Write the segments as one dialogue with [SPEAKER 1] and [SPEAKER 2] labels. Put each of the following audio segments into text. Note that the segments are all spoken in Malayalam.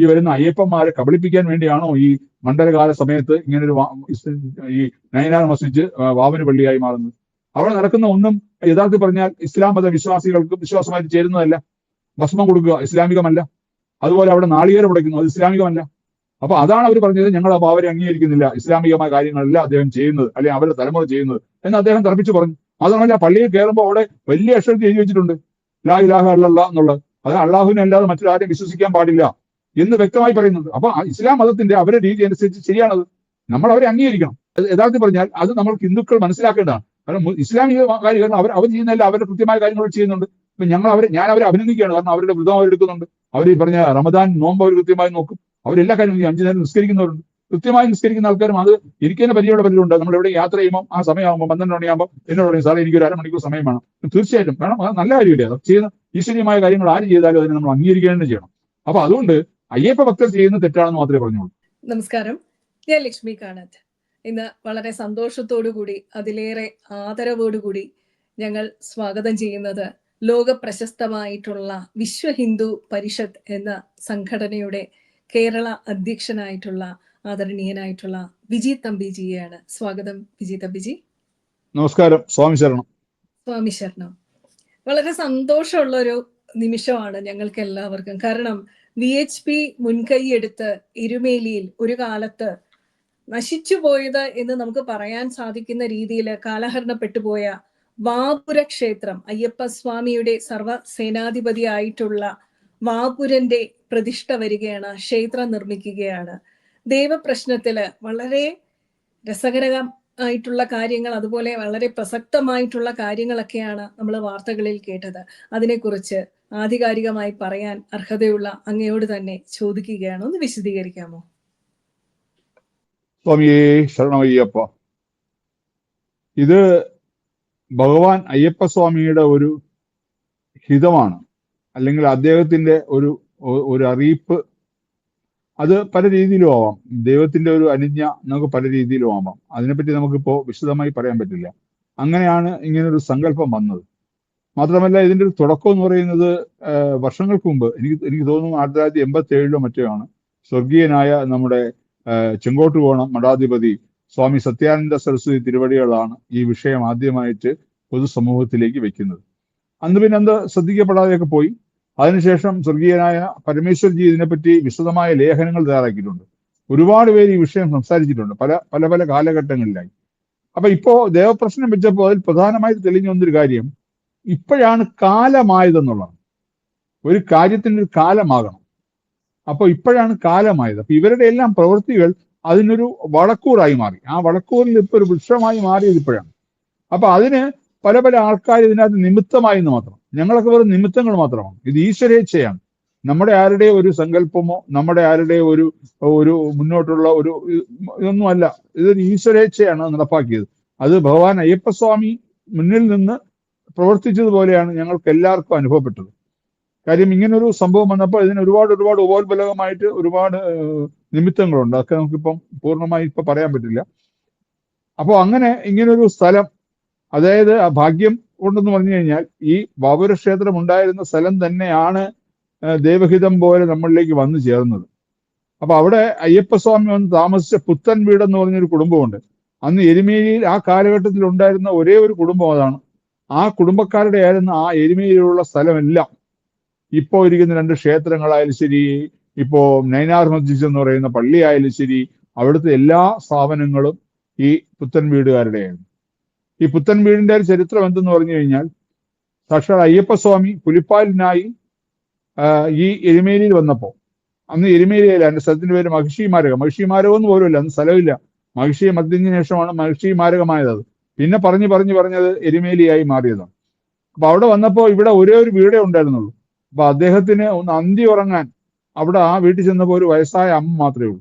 [SPEAKER 1] ഈ വരുന്ന അയ്യപ്പന്മാരെ കബളിപ്പിക്കാൻ വേണ്ടിയാണോ ഈ മണ്ഡലകാല സമയത്ത് ഇങ്ങനൊരു ഈ നയനാർ മസ്ജിദ് വാവന പള്ളിയായി മാറുന്നത്? അവിടെ നടക്കുന്ന ഒന്നും യഥാർത്ഥത്തിൽ പറഞ്ഞാൽ ഇസ്ലാം മത വിശ്വാസികൾക്ക് വിശ്വാസമായിട്ട് ചേരുന്നതല്ല. ഭസ്മം കൊടുക്കുക ഇസ്ലാമികമല്ല. അതുപോലെ അവിടെ നാളികേരം ഉടയ്ക്കുന്നു അത് ഇസ്ലാമികമല്ല. അപ്പൊ അതാണ് അവർ പറഞ്ഞത് ഞങ്ങൾ ആ ഭാവരെ അംഗീകരിക്കുന്നില്ല. ഇസ്ലാമികമായ കാര്യങ്ങളല്ല അദ്ദേഹം ചെയ്യുന്നത് അല്ലെങ്കിൽ അവരുടെ തലമുറ ചെയ്യുന്നത് എന്ന് അദ്ദേഹം തറപ്പിച്ചു പറഞ്ഞു. മാത്രമല്ല പള്ളിയിൽ കയറുമ്പോൾ അവിടെ വലിയ അക്ഷരത്തിൽ എഴുതി വെച്ചിട്ടുണ്ട്. ലാ ഇലാഹ അല്ലാ എന്നുള്ളത്. അത് അള്ളാഹുവിനെ അല്ലാതെ മറ്റൊരാരെയും വിശ്വസിക്കാൻ പാടില്ല. എന്ന് വ്യക്തമായി പറയുന്നുണ്ട്. അപ്പൊ ഇസ്ലാം മതത്തിന്റെ അവരുടെ രീതി അനുസരിച്ച് ശരിയാണത്. നമ്മൾ അവരെ അംഗീകരിക്കണം. യഥാർത്ഥത്തിൽ പറഞ്ഞാൽ അത് നമ്മൾ ഹിന്ദുക്കൾ മനസ്സിലാക്കേണ്ടതാണ്. കാരണം ഇസ്ലാമിക കാര്യങ്ങൾ അവർ അവർ ചെയ്യുന്നതല്ല അവരുടെ കൃത്യമായ കാര്യങ്ങൾ ചെയ്യുന്നുണ്ട്. ഇപ്പൊ ഞങ്ങൾ അവരെ ഞാൻ അവരെ അഭിനന്ദിക്കുകയാണ്. കാരണം അവരുടെ വ്രതം അവരെടുക്കുന്നുണ്ട് അവർ ഈ പറഞ്ഞ റമദാൻ നോമ്പ് അവർ കൃത്യമായി നോക്കും. അവരെല്ലാ കാര്യങ്ങളും. അഞ്ചു നേരം നിസ്കരിക്കുന്നവരുണ്ട്. കൃത്യമായി നിസ്കരിക്കുന്ന ആൾക്കാരും അത് എനിക്ക് തന്നെ പരിചയമുള്ള പരിചയമുണ്ട് നമ്മൾ എവിടെ യാത്ര ചെയ്യുമ്പോൾ ആ സമയമാകുമ്പോൾ പന്ത്രണ്ട് മണിയാകുമ്പോൾ എന്നോട് പറയും സാറേ എനിക്ക് ഒരു അരമണിക്കൂർ സമയം വേണം തീർച്ചയായിട്ടും. കാരണം അത് നല്ല കാര്യമില്ല? അത് ചെയ്യുന്ന ഈശ്വരീയമായ കാര്യങ്ങൾ ആര് ചെയ്താലും അതിനെ നമ്മൾ അംഗീകരിക്കുക തന്നെ ചെയ്യണം. അപ്പൊ അതുകൊണ്ട് അയ്യപ്പ ഭക്തർ ചെയ്യുന്ന തെറ്റാണെന്ന് മാത്രമേ പറഞ്ഞുള്ളൂ.
[SPEAKER 2] നമസ്കാരം. ഞാൻ ലക്ഷ്മി കാണാത്ത്. ഇന്ന് വളരെ സന്തോഷത്തോടു കൂടി അതിലേറെ ആദരവോടുകൂടി ഞങ്ങൾ സ്വാഗതം ചെയ്യുന്നത് ലോക പ്രശസ്തമായിട്ടുള്ള വിശ്വ ഹിന്ദു പരിഷത്ത് എന്ന സംഘടനയുടെ കേരള അധ്യക്ഷനായിട്ടുള്ള ആദരണീയനായിട്ടുള്ള വിജി തമ്പിജിയെയാണ് സ്വാഗതം വിജി തമ്പിജി.
[SPEAKER 1] നമസ്കാരം. സ്വാമി ശരണം.
[SPEAKER 2] സ്വാമി ശരണം. വളരെ സന്തോഷമുള്ള ഒരു നിമിഷമാണ് ഞങ്ങൾക്ക് എല്ലാവർക്കും കാരണം വി എച്ച് പി മുൻകൈയെടുത്ത് ഇരുമേലിയിൽ ഒരു കാലത്ത് നശിച്ചു പോയത് എന്ന് നമുക്ക് പറയാൻ സാധിക്കുന്ന രീതിയിൽ കാലഹരണപ്പെട്ടു പോയ വാപുര ക്ഷേത്രം അയ്യപ്പ സ്വാമിയുടെ സർവ സേനാധിപതിയായിട്ടുള്ള വാപുരന്റെ പ്രതിഷ്ഠ വരികയാണ് ക്ഷേത്രം നിർമ്മിക്കുകയാണ്. ദേവപ്രശ്നത്തിൽ വളരെ രസകരം ആയിട്ടുള്ള കാര്യങ്ങൾ അതുപോലെ വളരെ പ്രസക്തമായിട്ടുള്ള കാര്യങ്ങളൊക്കെയാണ് നമ്മൾ വാർത്തകളിൽ കേട്ടത്. അതിനെക്കുറിച്ച് ആധികാരികമായി പറയാൻ അർഹതയുള്ള അങ്ങയോട് തന്നെ ചോദിക്കുകയാണ് ഒന്ന് വിശദീകരിക്കാമോ?
[SPEAKER 1] സ്വാമിയേ ശരണമയ്യപ്പ. ഇത് ഭഗവാൻ അയ്യപ്പ സ്വാമിയുടെ ഒരു ഹിതമാണ്. അല്ലെങ്കിൽ അദ്ദേഹത്തിന്റെ ഒരു ഒരു അറിയിപ്പ്. അത് പല രീതിയിലും ആവാം. ദൈവത്തിന്റെ ഒരു അനുജ്ഞ നമുക്ക് പല രീതിയിലും ആവാം. അതിനെപ്പറ്റി നമുക്കിപ്പോ വിശദമായി പറയാൻ പറ്റില്ല. അങ്ങനെയാണ് ഇങ്ങനൊരു സങ്കല്പം വന്നത്. മാത്രമല്ല ഇതിന്റെ ഒരു തുടക്കം എന്ന് പറയുന്നത് വർഷങ്ങൾക്ക് മുമ്പ് എനിക്ക് എനിക്ക് തോന്നുന്നു ആയിരത്തി തൊള്ളായിരത്തി എൺപത്തി ഏഴിലോ മറ്റോ ആണ്. സ്വർഗീയനായ നമ്മുടെ ചെങ്കോട്ട് പോണം മഠാധിപതി സ്വാമി സത്യാനന്ദ സരസ്വതി തിരുവടികളാണ് ഈ വിഷയം ആദ്യമായിട്ട് പൊതുസമൂഹത്തിലേക്ക് വെക്കുന്നത്. അന്ന് പിന്നെ അന്ന് ശ്രദ്ധിക്കപ്പെടാതെയൊക്കെ പോയി. അതിനുശേഷം സ്വർഗീയനായ പരമേശ്വർജി ഇതിനെപ്പറ്റി വിശദമായ ലേഖനങ്ങൾ തയ്യാറാക്കിയിട്ടുണ്ട്. ഒരുപാട് പേര് ഈ വിഷയം സംസാരിച്ചിട്ടുണ്ട് പല പല പല കാലഘട്ടങ്ങളിലായി. അപ്പൊ ഇപ്പോ ദേവപ്രശ്നം വെച്ചപ്പോൾ അതിൽ പ്രധാനമായിട്ട് തെളിഞ്ഞു വന്നൊരു കാര്യം ഇപ്പോഴാണ് കാലമായതെന്നുള്ളതാണ് ഒരു കാര്യത്തിന് ഒരു കാലമാകണം. അപ്പോൾ ഇപ്പോഴാണ് കാലമായത്. അപ്പൊ ഇവരുടെ എല്ലാം പ്രവൃത്തികൾ അതിനൊരു വളക്കൂറായി മാറി. ആ വളക്കൂറിൽ ഇപ്പൊ ഒരു വൃക്ഷമായി മാറിയത് ഇപ്പോഴാണ്. അപ്പൊ അതിന് പല പല ആൾക്കാർ ഇതിനകത്ത് നിമിത്തമായി എന്ന് മാത്രം. ഞങ്ങളൊക്കെ വെറും നിമിത്തങ്ങൾ മാത്രമാണ്. ഇത് ഈശ്വരേച്ഛയാണ്. നമ്മുടെ ആരുടെ ഒരു സങ്കല്പമോ നമ്മുടെ ആരുടെ ഒരു ഒരു മുന്നോട്ടുള്ള ഒരു ഇതൊന്നുമല്ല. ഇതൊരു ഈശ്വരേച്ഛയാണ് നടപ്പാക്കിയത്. അത് ഭഗവാൻ അയ്യപ്പസ്വാമി മുന്നിൽ നിന്ന് പ്രവർത്തിച്ചതുപോലെയാണ് ഞങ്ങൾക്ക് എല്ലാവർക്കും അനുഭവപ്പെട്ടത്. കാര്യം ഇങ്ങനൊരു സംഭവം വന്നപ്പോൾ ഇതിന് ഒരുപാട് ഒരുപാട് ഉപോത്ബലകമായിട്ട് ഒരുപാട് നിമിത്തങ്ങളുണ്ട്. അതൊക്കെ നമുക്കിപ്പം പൂർണമായി ഇപ്പൊ പറയാൻ പറ്റില്ല. അപ്പോൾ അങ്ങനെ ഇങ്ങനൊരു സ്ഥലം അതായത് ആ ഭാഗ്യം ഉണ്ടെന്ന് പറഞ്ഞു കഴിഞ്ഞാൽ ഈ ക്ഷേത്രം ഉണ്ടായിരുന്ന സ്ഥലം തന്നെയാണ് ദേവഹിതം പോലെ നമ്മളിലേക്ക് വന്നു ചേർന്നത്. അപ്പൊ അവിടെ അയ്യപ്പസ്വാമി വന്ന് താമസിച്ച പുത്തൻ വീടെന്ന് പറഞ്ഞൊരു കുടുംബമുണ്ട്. അന്ന് എരുമേലിയിൽ ആ കാലഘട്ടത്തിൽ ഉണ്ടായിരുന്ന ഒരേ ഒരു കുടുംബം അതാണ് ആ കുടുംബക്കാരുടെ ആയിരുന്ന ആ എരുമയിലുള്ള സ്ഥലമെല്ലാം. ഇപ്പോ ഇരിക്കുന്ന രണ്ട് ക്ഷേത്രങ്ങളായാലും ശരി ഇപ്പോ നൈനാർ മസ്ജിദ് എന്ന് പറയുന്ന പള്ളി ആയാലും ശരി അവിടുത്തെ എല്ലാ സ്ഥാപനങ്ങളും ഈ പുത്തൻ വീടുകാരുടെയാണ്. ഈ പുത്തൻ വീടിന്റെ ഒരു ചരിത്രം എന്തെന്ന് പറഞ്ഞു കഴിഞ്ഞാൽ സാക്ഷാൽ അയ്യപ്പസ്വാമി പുലിപ്പാലിനായി ഈ എരുമേലിയിൽ വന്നപ്പോൾ അന്ന് എരുമേലിയല്ല എന്റെ സ്ഥലത്തിന്റെ പേര് മഹിഷി മാരകം. മഹിഷി മാരകം എന്ന് പോലുമില്ല അന്ന് സ്ഥലമില്ല. മഹിഷി മദ്യത്തിന് ശേഷമാണ് മഹിഷി മാരകമായത്. അത് പിന്നെ പറഞ്ഞു പറഞ്ഞു പറഞ്ഞത് എരുമേലിയായി മാറിയതാണ്. അപ്പൊ അവിടെ വന്നപ്പോ ഇവിടെ ഒരേ ഒരു വീടേ ഉണ്ടായിരുന്നുള്ളൂ. അപ്പൊ അദ്ദേഹത്തിന് ഒന്ന് അന്തി ഉറങ്ങാൻ അവിടെ ആ വീട്ടിൽ ചെന്നപ്പോ ഒരു വയസ്സായ അമ്മ മാത്രമേ ഉള്ളൂ.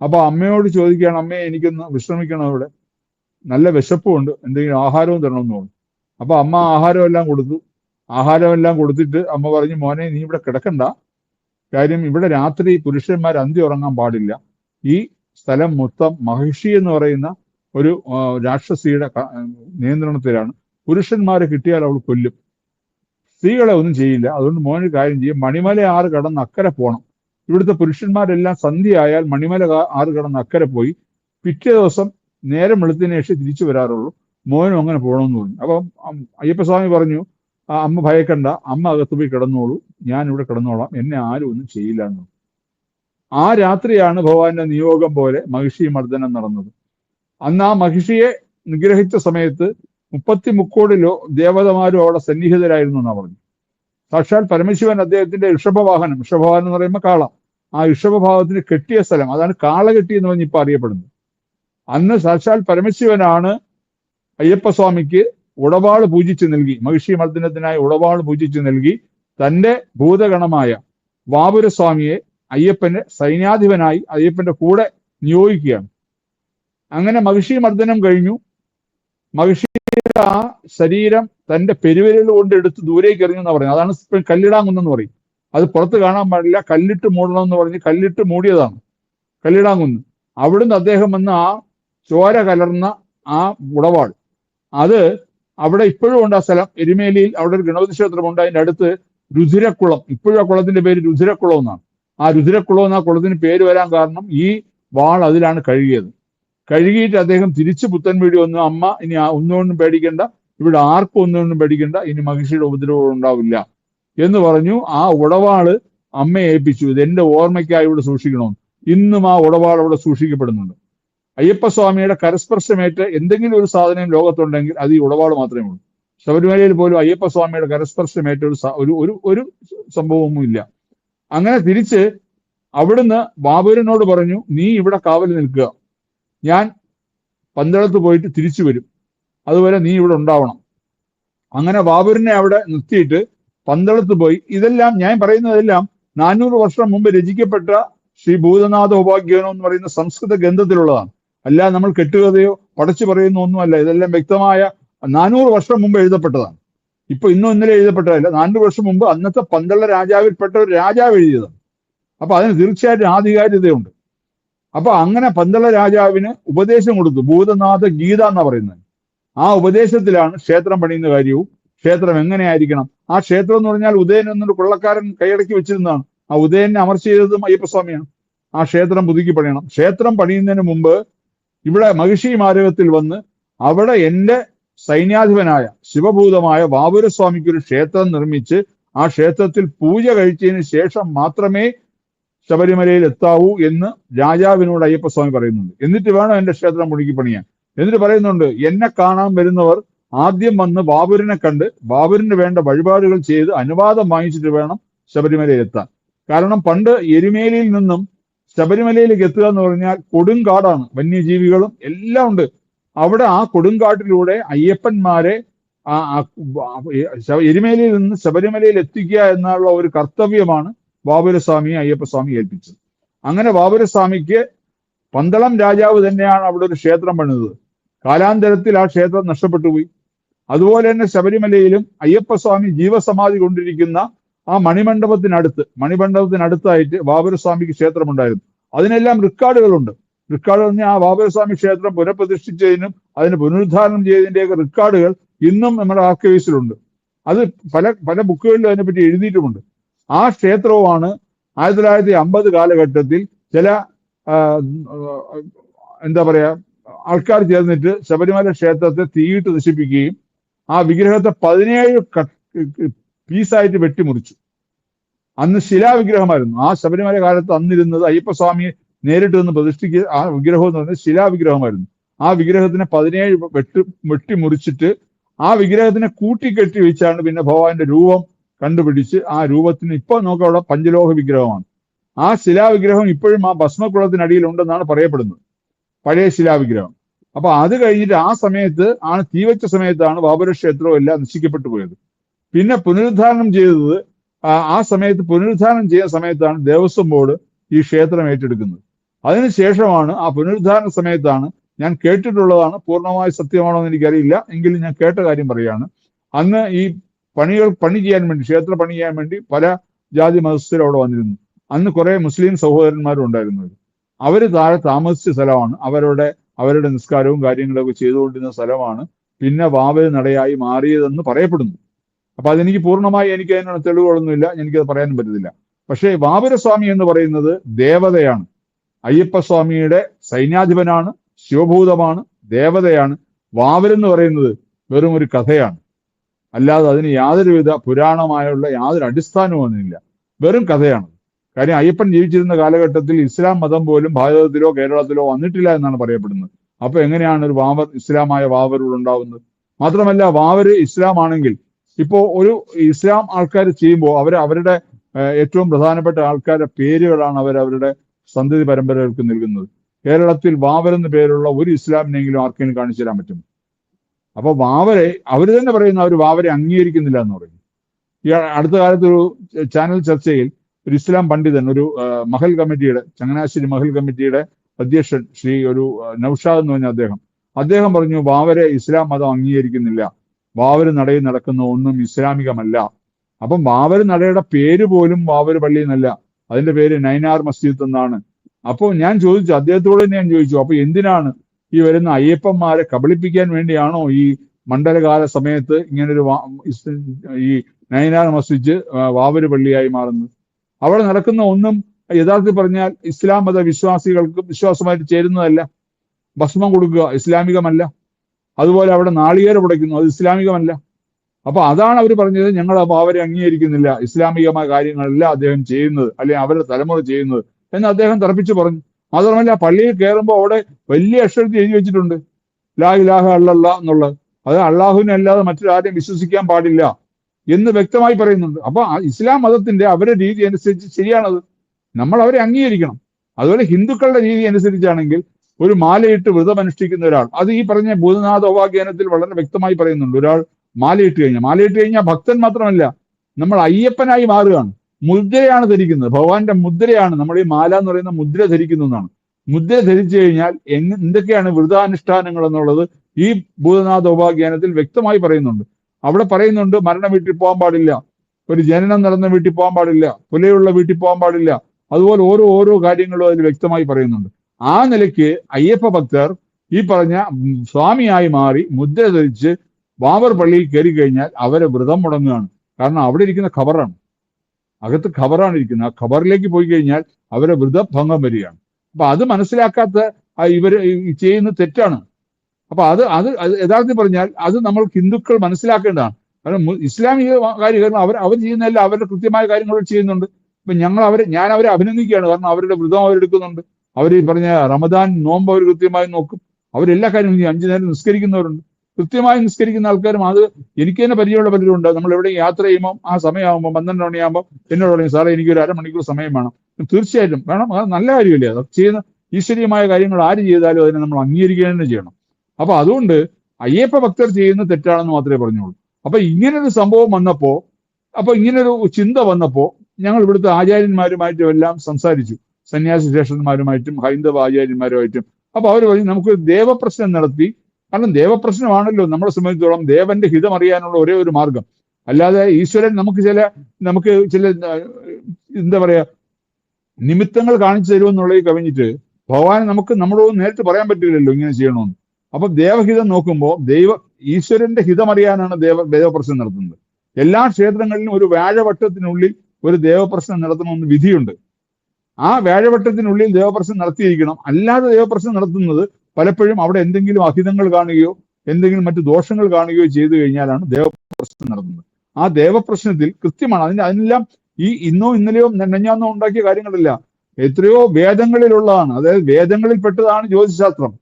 [SPEAKER 1] അപ്പൊ അമ്മയോട് ചോദിക്കുകയാണ് അമ്മയെ എനിക്കൊന്ന് വിശ്രമിക്കണം അവിടെ. നല്ല വിശപ്പുണ്ട് എന്തെങ്കിലും ആഹാരവും തരണമെന്ന് തോന്നും അപ്പൊ അമ്മ ആഹാരം എല്ലാം കൊടുത്തു. ആഹാരം എല്ലാം കൊടുത്തിട്ട് അമ്മ പറഞ്ഞു മോനെ നീ ഇവിടെ കിടക്കണ്ട. കാര്യം ഇവിടെ രാത്രി പുരുഷന്മാർ അന്തി ഉറങ്ങാൻ പാടില്ല. ഈ സ്ഥലം മൊത്തം മഹിഷി എന്ന് പറയുന്ന ഒരു രാക്ഷസിയുടെ നിയന്ത്രണത്തിലാണ്. പുരുഷന്മാരെ കിട്ടിയാൽ അവൾ കൊല്ലും. സ്ത്രീകളെ ഒന്നും ചെയ്യില്ല. അതുകൊണ്ട് മോനൊരു കാര്യം ചെയ്യും. മണിമല ആറ് കടന്ന് അക്കരെ പോകണം ഇവിടുത്തെ പുരുഷന്മാരെല്ലാം സന്ധ്യയായാൽ മണിമല ആറ് കടന്ന് അക്കരെ പോയി പിറ്റേ ദിവസം നേരം വെളുത്തിനേഷി തിരിച്ചു വരാറുള്ളൂ. മോനും അങ്ങനെ പോകണമെന്ന് പറഞ്ഞു. അപ്പം അയ്യപ്പസ്വാമി പറഞ്ഞു "ആ, അമ്മ ഭയക്കണ്ട. അമ്മ അകത്ത് പോയി കിടന്നോളൂ. ഞാൻ ഇവിടെ കിടന്നോളാം. എന്നെ ആരും ഒന്നും ചെയ്യില്ല എന്ന് ആ രാത്രിയാണ് ഭഗവാന്റെ നിയോഗം പോലെ മഹിഷി മർദ്ദനം നടന്നത്. അന്ന് ആ മഹിഷിയെ നിഗ്രഹിച്ച സമയത്ത് മുപ്പത്തി മുക്കോടിലോ ദേവതമാരും അവിടെ സന്നിഹിതരായിരുന്നു എന്നാ പറഞ്ഞു. സാക്ഷാൽ പരമശിവൻ അദ്ദേഹത്തിന്റെ ഋഷഭവാഹനം. ഋഷഭവാഹനം എന്ന് പറയുമ്പോൾ കാള. ആ ഋഷഭഭാവത്തിന് കെട്ടിയ സ്ഥലം. അതാണ് കാള കെട്ടി എന്ന് പറഞ്ഞ് ഇപ്പൊ അറിയപ്പെടുന്നത്. അന്ന് സാക്ഷാൽ പരമശിവനാണ് അയ്യപ്പസ്വാമിക്ക് ഉടപാട് പൂജിച്ച് നൽകി. മഹിഷി മർദ്ദനത്തിനായി ഉടപാട് പൂജിച്ച് നൽകി. തന്റെ ഭൂതഗണമായ വാപുരസ്വാമിയെ അയ്യപ്പന്റെ സൈന്യാധിപനായി അയ്യപ്പന്റെ കൂടെ നിയോഗിക്കുകയാണ്. അങ്ങനെ മഹിഷി മർദ്ദനം കഴിഞ്ഞു. മഹിഷിയുടെ ആ ശരീരം തന്റെ പെരുവിരൽ കൊണ്ട് എടുത്ത് ദൂരേക്ക് എറിഞ്ഞു എന്ന് പറയുന്നത്. അതാണ് കല്ലിടാങ്കുന്നെന്ന് പറയും. അത് പുറത്ത് കാണാൻ പാടില്ല. കല്ലിട്ട് മൂടണം എന്ന് പറഞ്ഞ് കല്ലിട്ട് മൂടിയതാണ്. കല്ലിടാങ്കുന്ന് അവിടുന്ന് അദ്ദേഹം വന്ന് ആ ചോര കലർന്ന ആ ഉടവാൾ. അത് അവിടെ ഇപ്പോഴും ഉണ്ട് ആ സ്ഥലം. എരുമേലിയിൽ അവിടെ ഒരു ഗണപതി ക്ഷേത്രമുണ്ട്. അതിന്റെ അടുത്ത് രുധിരക്കുളം. ഇപ്പോഴും ആ കുളത്തിന്റെ പേര് രുധിരക്കുളം എന്നാണ്. ആ രുധിരക്കുളം എന്ന കുളത്തിന് പേര് വരാൻ കാരണം ഈ വാൾ അതിലാണ് കഴുകിയത്. കഴുകിയിട്ട് അദ്ദേഹം തിരിച്ച് പുത്തൻവീട് വന്നു. അമ്മ ഇനി ഒന്നുകൊണ്ടും പേടിക്കണ്ട. ഇവിടെ ആർക്കും ഒന്നുകൊണ്ടും പേടിക്കണ്ട. ഇനി മഹിഷിയുടെ ഉപദ്രവം ഉണ്ടാവില്ല എന്ന് പറഞ്ഞു. ആ ഉടവാൾ അമ്മയെ ഏൽപ്പിച്ചു. ഇത് എന്റെ ഓർമ്മയ്ക്കായി ഇവിടെ സൂക്ഷിക്കണമെന്ന് ഇന്നും ആ ഉടവാൾ അവിടെ സൂക്ഷിക്കപ്പെടുന്നുണ്ട്. അയ്യപ്പസ്വാമിയുടെ കരസ്പർശമേറ്റ് എന്തെങ്കിലും ഒരു സാധനം ലോകത്തുണ്ടെങ്കിൽ അത് ഈ ഉടവാൾ മാത്രമേ ഉള്ളൂ. ശബരിമലയിൽ പോലും അയ്യപ്പസ്വാമിയുടെ കരസ്പർശമേറ്റ ഒരു ഒരു ഒരു സംഭവമൊന്നും ഇല്ല. അങ്ങനെ തിരിച്ച് അവിടുന്ന് ബാബുരനോട് പറഞ്ഞു നീ ഇവിടെ കാവൽ നിൽക്കുക. ഞാൻ പന്തളത്ത് പോയിട്ട് തിരിച്ചു വരും. അതുവരെ നീ ഇവിടെ ഉണ്ടാവണം. അങ്ങനെ ബാബുരിനെ അവിടെ നിർത്തിയിട്ട് പന്തളത്ത് പോയി. ഇതെല്ലാം ഞാൻ പറയുന്നതെല്ലാം നാനൂറ് വർഷം മുമ്പ് രചിക്കപ്പെട്ട ശ്രീ ഭൂതനാഥ ഉപാഖ്യാനം എന്ന് പറയുന്ന സംസ്കൃത ഗ്രന്ഥത്തിലുള്ളതാണ്. അല്ല നമ്മൾ കെട്ടുകഥയോ പടച്ചു പറയുന്ന ഒന്നുമല്ല ഇതെല്ലാം വ്യക്തമായ നാനൂറ് വർഷം മുമ്പ് എഴുതപ്പെട്ടതാണ്. ഇപ്പൊ ഇന്നും ഇന്നലെ എഴുതപ്പെട്ടതല്ല. നാനൂറ് വർഷം മുമ്പ് അന്നത്തെ പന്തള രാജാവിൽപ്പെട്ട ഒരു രാജാവ് എഴുതിയതാണ്. അപ്പൊ അതിന് തീർച്ചയായിട്ടും ആധികാരികതയുണ്ട്. അപ്പൊ അങ്ങനെ പന്തള രാജാവിന് ഉപദേശം കൊടുത്തു. ഭൂതനാഥ ഗീത എന്ന് പറയുന്നത്. ആ ഉപദേശത്തിലാണ് ക്ഷേത്രം പണിയുന്ന കാര്യവും. ക്ഷേത്രം എങ്ങനെയായിരിക്കണം? ആ ക്ഷേത്രം എന്ന് പറഞ്ഞാൽ ഉദയൻ എന്നൊരു കൊള്ളക്കാരൻ കൈയടക്കി വെച്ചിരുന്നതാണ്. ആ ഉദയനെ അമർച്ച ചെയ്തതും അയ്യപ്പസ്വാമിയാണ്. ആ ക്ഷേത്രം പുതുക്കി പണിയണം. ക്ഷേത്രം പണിയുന്നതിന് മുമ്പ് ഇവിടെ മഹിഷി മാരകത്തിൽ വന്ന് അവിടെ എന്റെ സൈന്യാധിപനായ ശിവഭൂതമായ വാവുരസ്വാമിക്ക് ഒരു ക്ഷേത്രം നിർമ്മിച്ച് ആ ക്ഷേത്രത്തിൽ പൂജ കഴിച്ചതിന് ശേഷം മാത്രമേ ശബരിമലയിൽ എത്താവൂ എന്ന് രാജാവിനോട് അയ്യപ്പസ്വാമി പറയുന്നുണ്ട്. എന്നിട്ട് വേണം എന്റെ ക്ഷേത്രം മുഴുകി പണിയാൻ. എന്നിട്ട് പറയുന്നുണ്ട് എന്നെ കാണാൻ വരുന്നവർ ആദ്യം വന്ന് ബാബുരിനെ കണ്ട് ബാബുരിന് വേണ്ട വഴിപാടുകൾ ചെയ്ത് അനുവാദം വാങ്ങിച്ചിട്ട് വേണം ശബരിമലയിൽ എത്താൻ. കാരണം പണ്ട് എരുമേലിയിൽ നിന്നും ശബരിമലയിലേക്ക് എത്തുക എന്ന് പറഞ്ഞാൽ കൊടുങ്കാടാണ്. വന്യജീവികളും എല്ലാം ഉണ്ട്. അവിടെ ആ കൊടുങ്കാട്ടിലൂടെ അയ്യപ്പന്മാരെ ആ എരുമേലിയിൽ നിന്ന് ശബരിമലയിൽ എത്തിക്കുക എന്നുള്ള ഒരു കർത്തവ്യമാണ് ബാബുരസ്വാമിയെ അയ്യപ്പസ്വാമി ഏൽപ്പിച്ചത്. അങ്ങനെ ബാബുരസ്വാമിക്ക് പന്തളം രാജാവ് തന്നെയാണ് അവിടെ ഒരു ക്ഷേത്രം പണിതത്. കാലാന്തരത്തിൽ ആ ക്ഷേത്രം നഷ്ടപ്പെട്ടു പോയി. അതുപോലെ തന്നെ ശബരിമലയിലും അയ്യപ്പസ്വാമി ജീവസമാധി കൊണ്ടിരിക്കുന്ന ആ മണിമണ്ഡപത്തിനടുത്ത് മണിമണ്ഡപത്തിനടുത്തായിട്ട് ബാബുരസ്വാമിക്ക് ക്ഷേത്രമുണ്ടായിരുന്നു. അതിനെല്ലാം റെക്കോർഡുകളുണ്ട്. റെക്കോർഡ് പറഞ്ഞ ആ ബാബുരസ്വാമി ക്ഷേത്രം പുനഃപ്രതിഷ്ഠിച്ചതിനും അതിന് പുനരുദ്ധാരണം ചെയ്തതിന്റെയൊക്കെ റെക്കോർഡുകൾ ഇന്നും നമ്മുടെ ആർക്കൈവ്സിലുണ്ട് അത് പല പല ബുക്കുകളിലും അതിനെപ്പറ്റി എഴുതിയിട്ടുമുണ്ട്. ആ ക്ഷേത്രവുമാണ് ആയിരത്തി തൊള്ളായിരത്തി അമ്പത് കാലഘട്ടത്തിൽ ചില എന്താ പറയാ ആൾക്കാർ ചേർന്നിട്ട് ശബരിമല ക്ഷേത്രത്തെ തീയിട്ട് നശിപ്പിക്കുകയും ആ വിഗ്രഹത്തെ പതിനേഴ് പീസായിട്ട് വെട്ടിമുറിച്ചു. അന്ന് ശിലാവിഗ്രഹമായിരുന്നു. ആ ശബരിമല കാലത്ത് അന്നിരുന്നത് അയ്യപ്പസ്വാമിയെ നേരിട്ട് നിന്ന് പ്രതിഷ്ഠിക്കുക ആ വിഗ്രഹം എന്ന് പറഞ്ഞാൽ ശിലാവിഗ്രഹമായിരുന്നു. ആ വിഗ്രഹത്തിനെ പതിനേഴ് വെട്ടി വെട്ടിമുറിച്ചിട്ട് ആ വിഗ്രഹത്തിനെ കൂട്ടിക്കെട്ടി വെച്ചാണ് പിന്നെ ഭഗവാന്റെ രൂപം കണ്ടുപിടിച്ച് ആ രൂപത്തിന് ഇപ്പൊ നോക്കുക അവിടെ പഞ്ചലോഹ വിഗ്രഹമാണ്. ആ ശിലാവിഗ്രഹം ഇപ്പോഴും ആ ഭസ്മക്കുളത്തിനടിയിൽ ഉണ്ടെന്നാണ് പറയപ്പെടുന്നത്. പഴയ ശിലാവിഗ്രഹം. അപ്പൊ അത് കഴിഞ്ഞിട്ട് ആ സമയത്ത് ആണ് തീവച്ച സമയത്താണ് ബാബുര ക്ഷേത്രവും എല്ലാം നശിക്കപ്പെട്ടു പോയത്. പിന്നെ പുനരുദ്ധാരണം ചെയ്തത് ആ സമയത്ത് പുനരുദ്ധാരണം ചെയ്യുന്ന സമയത്താണ് ദേവസ്വം ബോർഡ് ഈ ക്ഷേത്രം ഏറ്റെടുക്കുന്നത്. അതിനുശേഷമാണ് ആ പുനരുദ്ധാരണ സമയത്താണ് ഞാൻ കേട്ടിട്ടുള്ളതാണ് പൂർണമായി സത്യമാണോ എന്ന് എനിക്കറിയില്ല. എങ്കിലും ഞാൻ കേട്ട കാര്യം പറയാണ്. അന്ന് ഈ പണികൾ പണി ചെയ്യാൻ വേണ്ടി ക്ഷേത്ര പണി ചെയ്യാൻ വേണ്ടി പല ജാതി മതസ്ഥരും അവിടെ വന്നിരുന്നു. അന്ന് കുറെ മുസ്ലിം സഹോദരന്മാരും ഉണ്ടായിരുന്നത് അവർ താഴെ താമസിച്ച സ്ഥലമാണ്. അവരുടെ അവരുടെ നിസ്കാരവും കാര്യങ്ങളൊക്കെ ചെയ്തുകൊണ്ടിരുന്ന സ്ഥലമാണ്. പിന്നെ വാവൽ നടയായി മാറിയതെന്ന് പറയപ്പെടുന്നു. അപ്പൊ അതെനിക്ക് പൂർണമായി എനിക്ക് അതിനുള്ള തെളിവുകളൊന്നുമില്ല. എനിക്കത് പറയാനും പറ്റത്തില്ല. പക്ഷേ വാപുരസ്വാമി എന്ന് പറയുന്നത് ദേവതയാണ്. അയ്യപ്പസ്വാമിയുടെ സൈന്യാധിപനാണ് ശിവഭൂതമാണ് ദേവതയാണ്. വാവരെന്ന് പറയുന്നത് വെറും ഒരു കഥയാണ്. അല്ലാതെ അതിന് യാതൊരുവിധ പുരാണമായുള്ള യാതൊരു അടിസ്ഥാനവും അതിനില്ല. വെറും കഥയാണ്. കാര്യം അയ്യപ്പൻ ജീവിച്ചിരുന്ന കാലഘട്ടത്തിൽ ഇസ്ലാം മതം പോലും ഭാരതത്തിലോ കേരളത്തിലോ വന്നിട്ടില്ല എന്നാണ് പറയപ്പെടുന്നത്. അപ്പൊ എങ്ങനെയാണ് ഒരു വാവർ ഇസ്ലാമായ വാവരുകൾ ഉണ്ടാവുന്നത്? മാത്രമല്ല വാവര് ഇസ്ലാം ആണെങ്കിൽ ഇപ്പോ ഒരു ഇസ്ലാം ആൾക്കാർ ചെയ്യുമ്പോൾ അവർ അവരുടെ ഏറ്റവും പ്രധാനപ്പെട്ട ആൾക്കാരുടെ പേരുകളാണ് അവർ അവരുടെ സന്തതി പരമ്പരകൾക്ക് നൽകുന്നത്. കേരളത്തിൽ വാവർ എന്ന പേരുള്ള ഒരു ഇസ്ലാമിനെങ്കിലും ആർക്കെങ്കിലും കാണിച്ചു തരാൻ പറ്റും അപ്പൊ വാവരെ അവർ തന്നെ പറയുന്ന അവർ വാവരെ അംഗീകരിക്കുന്നില്ല എന്ന് പറയുന്നു. ഈ അടുത്ത കാലത്ത് ഒരു ചാനൽ ചർച്ചയിൽ ഒരു ഇസ്ലാം പണ്ഡിതൻ ഒരു മഹൽ കമ്മിറ്റിയുടെ ചങ്ങനാശ്ശേരി മഹൽ കമ്മിറ്റിയുടെ അധ്യക്ഷൻ ശ്രീ ഒരു നൌഷാദ് എന്ന് പറഞ്ഞ അദ്ദേഹം. അദ്ദേഹം പറഞ്ഞു വാവരെ ഇസ്ലാം മതം അംഗീകരിക്കുന്നില്ല. വാവര് നടയിൽ നടക്കുന്ന ഒന്നും ഇസ്ലാമികമല്ല. അപ്പം വാവര് നടയുടെ പേര് പോലും വാവര് പള്ളി എന്നല്ല അതിന്റെ പേര് നൈനാർ മസ്ജിദ് എന്നാണ്. അപ്പോൾ ഞാൻ ചോദിച്ചു അദ്ദേഹത്തോട് തന്നെ ഞാൻ ചോദിച്ചു അപ്പൊ എന്തിനാണ് ഈ വരുന്ന അയ്യപ്പന്മാരെ കബളിപ്പിക്കാൻ വേണ്ടിയാണോ ഈ മണ്ഡലകാല സമയത്ത് ഇങ്ങനൊരു ഈ നയനാർ മസ്ജിദ് വാവര് പള്ളിയായി മാറുന്നത്? അവിടെ നടക്കുന്ന ഒന്നും യഥാർത്ഥത്തിൽ പറഞ്ഞാൽ ഇസ്ലാം മത വിശ്വാസികൾക്ക് വിശ്വാസമായിട്ട് ചേരുന്നതല്ല. ഭസ്മം കൊടുക്കുക ഇസ്ലാമികമല്ല. അതുപോലെ അവിടെ നാളികേരം ഉടയ്ക്കുന്നു അത് ഇസ്ലാമികമല്ല. അപ്പൊ അതാണ് അവർ പറഞ്ഞത് ഞങ്ങൾ അപ്പൊ അവരെ അംഗീകരിക്കുന്നില്ല. ഇസ്ലാമികമായ കാര്യങ്ങളല്ല അദ്ദേഹം ചെയ്യുന്നത് അല്ലെങ്കിൽ അവരുടെ തലമുറ ചെയ്യുന്നത് എന്ന് അദ്ദേഹം തറപ്പിച്ചു പറഞ്ഞു. മാത്രമല്ല പള്ളിയിൽ കയറുമ്പോൾ അവിടെ വലിയ അക്ഷരത്തിൽ എഴുതി വെച്ചിട്ടുണ്ട്. ലാ ഇലാഹ അല്ലല്ല എന്നുള്ളത്. അത് അള്ളാഹുവിനെ അല്ലാതെ മറ്റൊരാരെയും വിശ്വസിക്കാൻ പാടില്ല എന്ന് വ്യക്തമായി പറയുന്നുണ്ട്. അപ്പൊ ഇസ്ലാം മതത്തിന്റെ അവരുടെ രീതി അനുസരിച്ച് ശരിയാണത്. നമ്മൾ അവരെ അംഗീകരിക്കണം. അതുപോലെ ഹിന്ദുക്കളുടെ രീതി അനുസരിച്ചാണെങ്കിൽ ഒരു മാലയിട്ട് വ്രതം അനുഷ്ഠിക്കുന്ന ഒരാൾ അത് ഈ പറഞ്ഞ ഭൂതനാഥ ഉപാഖ്യാനത്തിൽ വളരെ വ്യക്തമായി പറയുന്നുണ്ട്. ഒരാൾ മാലയിട്ട് കഴിഞ്ഞാൽ മാലയിട്ട് കഴിഞ്ഞാൽ ഭക്തൻ മാത്രമല്ല നമ്മൾ അയ്യപ്പനായി മാറുകയാണ്. മുദ്രയാണ് ധരിക്കുന്നത്. ഭഗവാന്റെ മുദ്രയാണ്. നമ്മൾ ഈ മാല എന്ന് പറയുന്ന മുദ്ര ധരിക്കുന്നതാണ് മുദ്ര ധരിച്ചു കഴിഞ്ഞാൽ എങ് എന്തൊക്കെയാണ് വ്രതാനുഷ്ഠാനങ്ങൾ എന്നുള്ളത് ഈ ഭൂതനാഥ ഉപാഖ്യാനത്തിൽ വ്യക്തമായി പറയുന്നുണ്ട്. അവിടെ പറയുന്നുണ്ട് മരണം വീട്ടിൽ പോകാൻ പാടില്ല. ഒരു ജനനം നടന്ന വീട്ടിൽ പോകാൻ പാടില്ല. പുലയുള്ള വീട്ടിൽ പോകാൻ പാടില്ല. അതുപോലെ ഓരോ ഓരോ കാര്യങ്ങളും അതിൽ വ്യക്തമായി പറയുന്നുണ്ട്. ആ നിലയ്ക്ക് അയ്യപ്പ ഭക്തർ ഈ പറഞ്ഞ സ്വാമിയായി മാറി മുദ്ര ധരിച്ച് വാവർ പള്ളിയിൽ കയറി കഴിഞ്ഞാൽ അവരെ വ്രതം മുടങ്ങുകയാണ്. കാരണം അവിടെ ഇരിക്കുന്ന ഖബറാണ്. അകത്ത് ഖബറാണ് ഇരിക്കുന്നത്. ആ ഖബറിലേക്ക് പോയി കഴിഞ്ഞാൽ അവരെ വൃതഭംഗം വരികയാണ്. അപ്പൊ അത് മനസ്സിലാക്കാത്ത ഇവർ ചെയ്യുന്ന തെറ്റാണ്. അപ്പൊ അത് അത് യഥാർത്ഥത്തിൽ പറഞ്ഞാൽ അത് നമ്മൾ ഹിന്ദുക്കൾ മനസ്സിലാക്കേണ്ടതാണ്. കാരണം ഇസ്ലാമിക കാര്യങ്ങൾ അവർ അവർ ചെയ്യുന്നതല്ല അവരുടെ കൃത്യമായ കാര്യങ്ങൾ ചെയ്യുന്നുണ്ട്. ഇപ്പൊ ഞങ്ങൾ അവരെ ഞാൻ അവരെ അഭിനന്ദിക്കുകയാണ്. കാരണം അവരുടെ വ്രതം അവരെടുക്കുന്നുണ്ട് അവർ പറഞ്ഞ റമദാൻ നോമ്പ് അവർ കൃത്യമായി നോക്കും. അവരെല്ലാ കാര്യങ്ങളും അഞ്ചു നേരം നിസ്കരിക്കുന്നവരുണ്ട്. കൃത്യമായി നിസ്കരിക്കുന്ന ആൾക്കാരും അത് എനിക്ക് തന്നെ പരിചയമുള്ള പലരും ഉണ്ട് നമ്മൾ എവിടെ യാത്ര ചെയ്യുമ്പോൾ ആ സമയമാകുമ്പോൾ പന്ത്രണ്ട് മണിയാകുമ്പോൾ എന്നോട് പറയും സാറേ എനിക്ക് ഒരു അരമണിക്കൂർ സമയം വേണം. തീർച്ചയായിട്ടും വേണം. അത് നല്ല കാര്യമില്ലേ? അത് ചെയ്യുന്ന ഈശ്വരീയമായ കാര്യങ്ങൾ ആര് ചെയ്താലും അതിനെ നമ്മൾ അംഗീകരിക്കുക തന്നെ ചെയ്യണം. അപ്പൊ അതുകൊണ്ട് അയ്യപ്പ ഭക്തർ ചെയ്യുന്ന തെറ്റാണെന്ന് മാത്രമേ പറഞ്ഞുള്ളൂ. അപ്പൊ ഇങ്ങനൊരു സംഭവം വന്നപ്പോ അപ്പൊ ഇങ്ങനൊരു ചിന്ത വന്നപ്പോ ഞങ്ങൾ ഇവിടുത്തെ ആചാര്യന്മാരുമായിട്ടും എല്ലാം സംസാരിച്ചു. സന്യാസി ശേഷന്മാരുമായിട്ടും ഹൈന്ദവ ആചാര്യന്മാരുമായിട്ടും. അപ്പൊ അവർ പറഞ്ഞു നമുക്ക് ദേവപ്രശ്നം നടത്തി കാരണം ദേവപ്രശ്നമാണല്ലോ നമ്മളെ സംബന്ധിച്ചോളം ദേവന്റെ ഹിതം അറിയാനുള്ള ഒരേ ഒരു മാർഗം. അല്ലാതെ ഈശ്വരൻ നമുക്ക് ചില നമുക്ക് ചില എന്താ പറയാ നിമിത്തങ്ങൾ കാണിച്ചു തരുമെന്നുള്ളത് കവിഞ്ഞിട്ട് ഭഗവാൻ നമുക്ക് നമ്മളോട് നേരിട്ട് പറയാൻ പറ്റില്ലല്ലോ ഇങ്ങനെ ചെയ്യണമെന്ന്. അപ്പൊ ദേവഹിതം നോക്കുമ്പോൾ ദൈവ ഈശ്വരന്റെ ഹിതം അറിയാനാണ് ദേവ ദേവപ്രശ്നം നടത്തുന്നത്. എല്ലാ ക്ഷേത്രങ്ങളിലും ഒരു വ്യാഴവട്ടത്തിനുള്ളിൽ ഒരു ദേവപ്രശ്നം നടത്തണമെന്ന് വിധിയുണ്ട്. ആ വ്യാഴവട്ടത്തിനുള്ളിൽ ദേവപ്രശ്നം നടത്തിയിരിക്കണം. അല്ലാതെ ദേവപ്രശ്നം നടത്തുന്നത് പലപ്പോഴും അവിടെ എന്തെങ്കിലും അഹിതങ്ങൾ കാണുകയോ എന്തെങ്കിലും മറ്റു ദോഷങ്ങൾ കാണുകയോ ചെയ്തു കഴിഞ്ഞാലാണ് ദേവപ്രശ്നം നടത്തുന്നത് ആ ദേവപ്രശ്നത്തിൽ കൃത്യമാണ്. അതിന് അതിനെല്ലാം ഈ ഇന്നോ ഇന്നലെയോ നെഞ്ഞാന്നോ ഉണ്ടാക്കിയ കാര്യങ്ങളല്ല. എത്രയോ വേദങ്ങളിലുള്ളതാണ്. അതായത് വേദങ്ങളിൽ പെട്ടതാണ് ജ്യോതിശാസ്ത്രം.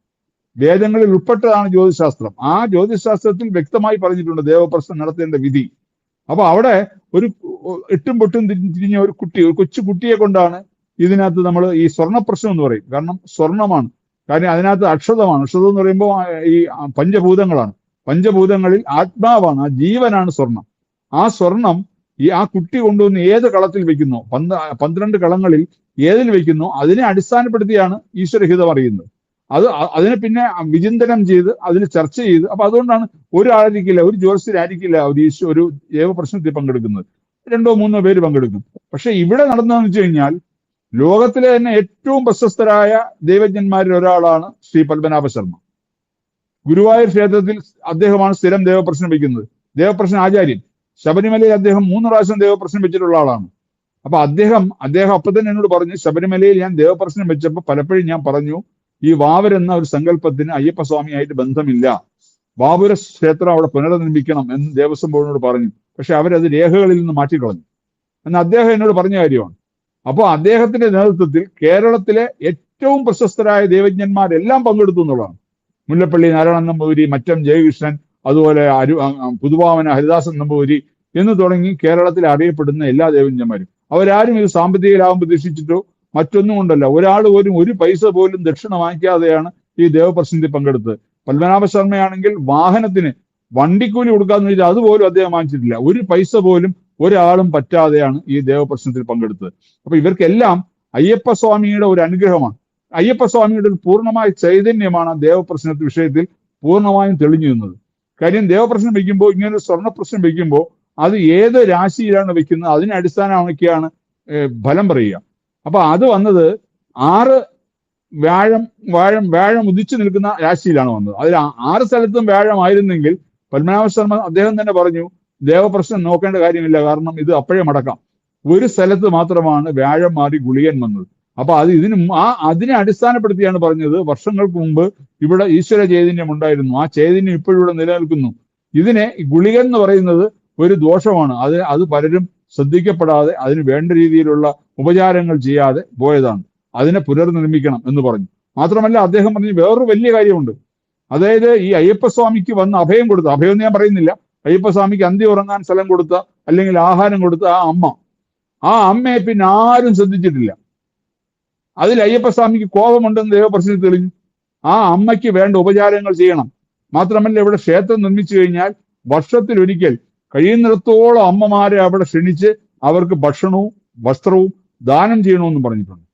[SPEAKER 1] വേദങ്ങളിൽ ഉൾപ്പെട്ടതാണ് ജ്യോതിശാസ്ത്രം. ആ ജ്യോതിശാസ്ത്രത്തിൽ വ്യക്തമായി പറഞ്ഞിട്ടുണ്ട് ദേവപ്രശ്നം നടത്തേണ്ട വിധി. അപ്പൊ അവിടെ ഒരു എട്ടും പൊട്ടും തിരിഞ്ഞ ഒരു കുട്ടി ഒരു കൊച്ചു കുട്ടിയെ കൊണ്ടാണ് ഇതിനകത്ത് നമ്മൾ ഈ സ്വർണ പ്രശ്നം എന്ന് പറയും. കാരണം സ്വർണമാണ്. കാര്യം അതിനകത്ത് അക്ഷതമാണ്. അക്ഷതം എന്ന് പറയുമ്പോൾ ഈ പഞ്ചഭൂതങ്ങളാണ്. പഞ്ചഭൂതങ്ങളിൽ ആത്മാവാണ് ആ ജീവനാണ് സ്വർണം ആ സ്വർണം ഈ ആ കുട്ടി കൊണ്ടുവന്ന് ഏത് കളത്തിൽ വെക്കുന്നു? പന്ത് പന്ത്രണ്ട് കളങ്ങളിൽ ഏതിൽ വെക്കുന്നു? അതിനെ അടിസ്ഥാനപ്പെടുത്തിയാണ് ഈശ്വരഹിതം അറിയുന്നത്. അത് അതിനെ പിന്നെ വിചിന്തനം ചെയ്ത് അതിന് ചർച്ച ചെയ്ത് അപ്പൊ അതുകൊണ്ടാണ് ഒരാളായിരിക്കില്ല ഒരു ജ്യോത്സ്യരായിരിക്കില്ല ഒരു ഈശ്വ ഒരു ദേവപ്രശ്നത്തിൽ പങ്കെടുക്കുന്നത്. രണ്ടോ മൂന്നോ പേര് പങ്കെടുക്കും. പക്ഷെ ഇവിടെ നടന്നതെന്ന് വെച്ച് കഴിഞ്ഞാൽ ലോകത്തിലെ തന്നെ ഏറ്റവും പ്രശസ്തരായ ദൈവജ്ഞന്മാരിൽ ഒരാളാണ് ശ്രീ പത്മനാഭ ശർമ്മ. ഗുരുവായൂർ ക്ഷേത്രത്തിൽ അദ്ദേഹമാണ് സ്ഥിരം ദേവപ്രശ്നം വയ്ക്കുന്നത്. ദേവപ്രശ്ന ആചാര്യൻ. ശബരിമലയിൽ അദ്ദേഹം മൂന്ന് പ്രാവശ്യം ദേവപ്രശ്നം വെച്ചിട്ടുള്ള ആളാണ്. അപ്പൊ അദ്ദേഹം അദ്ദേഹം അപ്പൊ തന്നെ എന്നോട് പറഞ്ഞു ശബരിമലയിൽ ഞാൻ ദേവപ്രശ്നം വെച്ചപ്പോൾ പലപ്പോഴും ഞാൻ പറഞ്ഞു ഈ വാവർ എന്ന ഒരു സങ്കല്പത്തിന് അയ്യപ്പസ്വാമിയായിട്ട് ബന്ധമില്ല. വാവുര ക്ഷേത്രം അവിടെ പുനർനിർമ്മിക്കണം എന്ന് ദേവസ്വം ബോർഡിനോട് പറഞ്ഞു. പക്ഷെ അവരത് രേഖകളിൽ നിന്ന് മാറ്റിക്കളഞ്ഞു. എന്ന് അദ്ദേഹം എന്നോട് പറഞ്ഞ കാര്യമാണ് അപ്പോൾ അദ്ദേഹത്തിന്റെ നേതൃത്വത്തിൽ കേരളത്തിലെ ഏറ്റവും പ്രശസ്തരായ ദേവജ്ഞന്മാരെല്ലാം പങ്കെടുത്തു എന്നുള്ളതാണ്. മുല്ലപ്പള്ളി നാരായണൻ നമ്പൂരി മറ്റം ജയകൃഷ്ണൻ അതുപോലെ അരു പുതുവാമന ഹരിദാസൻ നമ്പൂരി എന്ന് തുടങ്ങി കേരളത്തിൽ അറിയപ്പെടുന്ന എല്ലാ ദേവജ്ഞന്മാരും. അവരാരും ഇത് സാമ്പത്തിക ലാഭം പ്രതീക്ഷിച്ചിട്ടോ മറ്റൊന്നും കൊണ്ടല്ല. ഒരാൾ പോലും ഒരു പൈസ പോലും ദക്ഷിണ വാങ്ങിക്കാതെയാണ് ഈ ദേവപ്രസിദ്ധി പങ്കെടുത്തത്. പത്മനാഭ ശർമ്മയാണെങ്കിൽ വാഹനത്തിന് വണ്ടിക്കൂലി കൊടുക്കാന്ന് വെച്ചാൽ അതുപോലും അദ്ദേഹം വാങ്ങിച്ചിട്ടില്ല. ഒരു പൈസ പോലും ഒരാളും പറ്റാതെയാണ് ഈ ദേവപ്രശ്നത്തിൽ പങ്കെടുത്തത്. അപ്പൊ ഇവർക്കെല്ലാം അയ്യപ്പ അയ്യപ്പസ്വാമിയുടെ ഒരു അനുഗ്രഹമാണ്. അയ്യപ്പസ്വാമിയുടെ ഒരു പൂർണമായ ചൈതന്യമാണ് ദേവപ്രശ്നത്തിൽ വിഷയത്തിൽ പൂർണമായും തെളിഞ്ഞു നിന്നത്. കാര്യം ദേവപ്രശ്നം വയ്ക്കുമ്പോൾ ഇങ്ങനെ സ്വർണ പ്രശ്നം വയ്ക്കുമ്പോൾ അത് ഏത് രാശിയിലാണ് വെക്കുന്നത് അതിനെ അടിസ്ഥാനമാക്കിയാണ് ഫലം പറയുക. അപ്പൊ അത് വന്നത് ആറ് വ്യാഴം വ്യാഴം വ്യാഴം ഉദിച്ചു നിൽക്കുന്ന രാശിയിലാണ് വന്നത്. അതിൽ ആറ് സ്ഥലത്തും വ്യാഴമായിരുന്നെങ്കിൽ പത്മനാഭ ശർമ്മ അദ്ദേഹം തന്നെ പറഞ്ഞു ദേവപ്രശ്നം നോക്കേണ്ട കാര്യമില്ല. കാരണം ഇത് അപ്പോഴേ മടക്കാം. ഒരു സ്ഥലത്ത് മാത്രമാണ് വ്യാഴം മാറി ഗുളികൻ വന്നത്. അപ്പൊ അത് ഇതിന് ആ അതിനെ അടിസ്ഥാനപ്പെടുത്തിയാണ് പറഞ്ഞത്. വർഷങ്ങൾക്ക് മുമ്പ് ഇവിടെ ഈശ്വര ചൈതന്യം ഉണ്ടായിരുന്നു. ആ ചൈതന്യം ഇപ്പോഴും ഇവിടെ നിലനിൽക്കുന്നു. ഇതിനെ ഗുളിക ഗുളികൻ എന്ന് പറയുന്നത് ഒരു ദോഷമാണ്. അത് അത് പലരും ശ്രദ്ധിക്കപ്പെടാതെ അതിന് വേണ്ട രീതിയിലുള്ള ഉപചാരങ്ങൾ ചെയ്യാതെ പോയതാണ്. അതിനെ പുനർനിർമ്മിക്കണം എന്ന് പറഞ്ഞു. മാത്രമല്ല അദ്ദേഹം പറഞ്ഞു വേറൊരു വലിയ കാര്യമുണ്ട്. അതായത് ഈ അയ്യപ്പസ്വാമിക്ക് വന്ന് അഭയം കൊടുത്തു. അഭയം ഞാൻ പറയുന്നില്ല. അയ്യപ്പസ്വാമിക്ക് അന്തി ഉറങ്ങാൻ സ്ഥലം കൊടുത്ത അല്ലെങ്കിൽ ആഹാരം കൊടുത്ത ആ അമ്മ. ആ അമ്മയെ പിന്നെ ആരും ശ്രദ്ധിച്ചിട്ടില്ല. അതിൽ അയ്യപ്പസ്വാമിക്ക് കോപമുണ്ടെന്ന് ദേവപ്രശ്നം തെളിഞ്ഞു. ആ അമ്മയ്ക്ക് വേണ്ട ഉപചാരങ്ങൾ ചെയ്യണം. മാത്രമല്ല ഇവിടെ ക്ഷേത്രം നിർമ്മിച്ചു കഴിഞ്ഞാൽ വർഷത്തിൽ വർഷത്തിലൊരിക്കൽ കഴിയുന്നിടത്തോളം അമ്മമാരെ അവിടെ ക്ഷണിച്ച് അവർക്ക് ഭക്ഷണവും വസ്ത്രവും ദാനം ചെയ്യണമെന്നും പറഞ്ഞിട്ടുണ്ട്.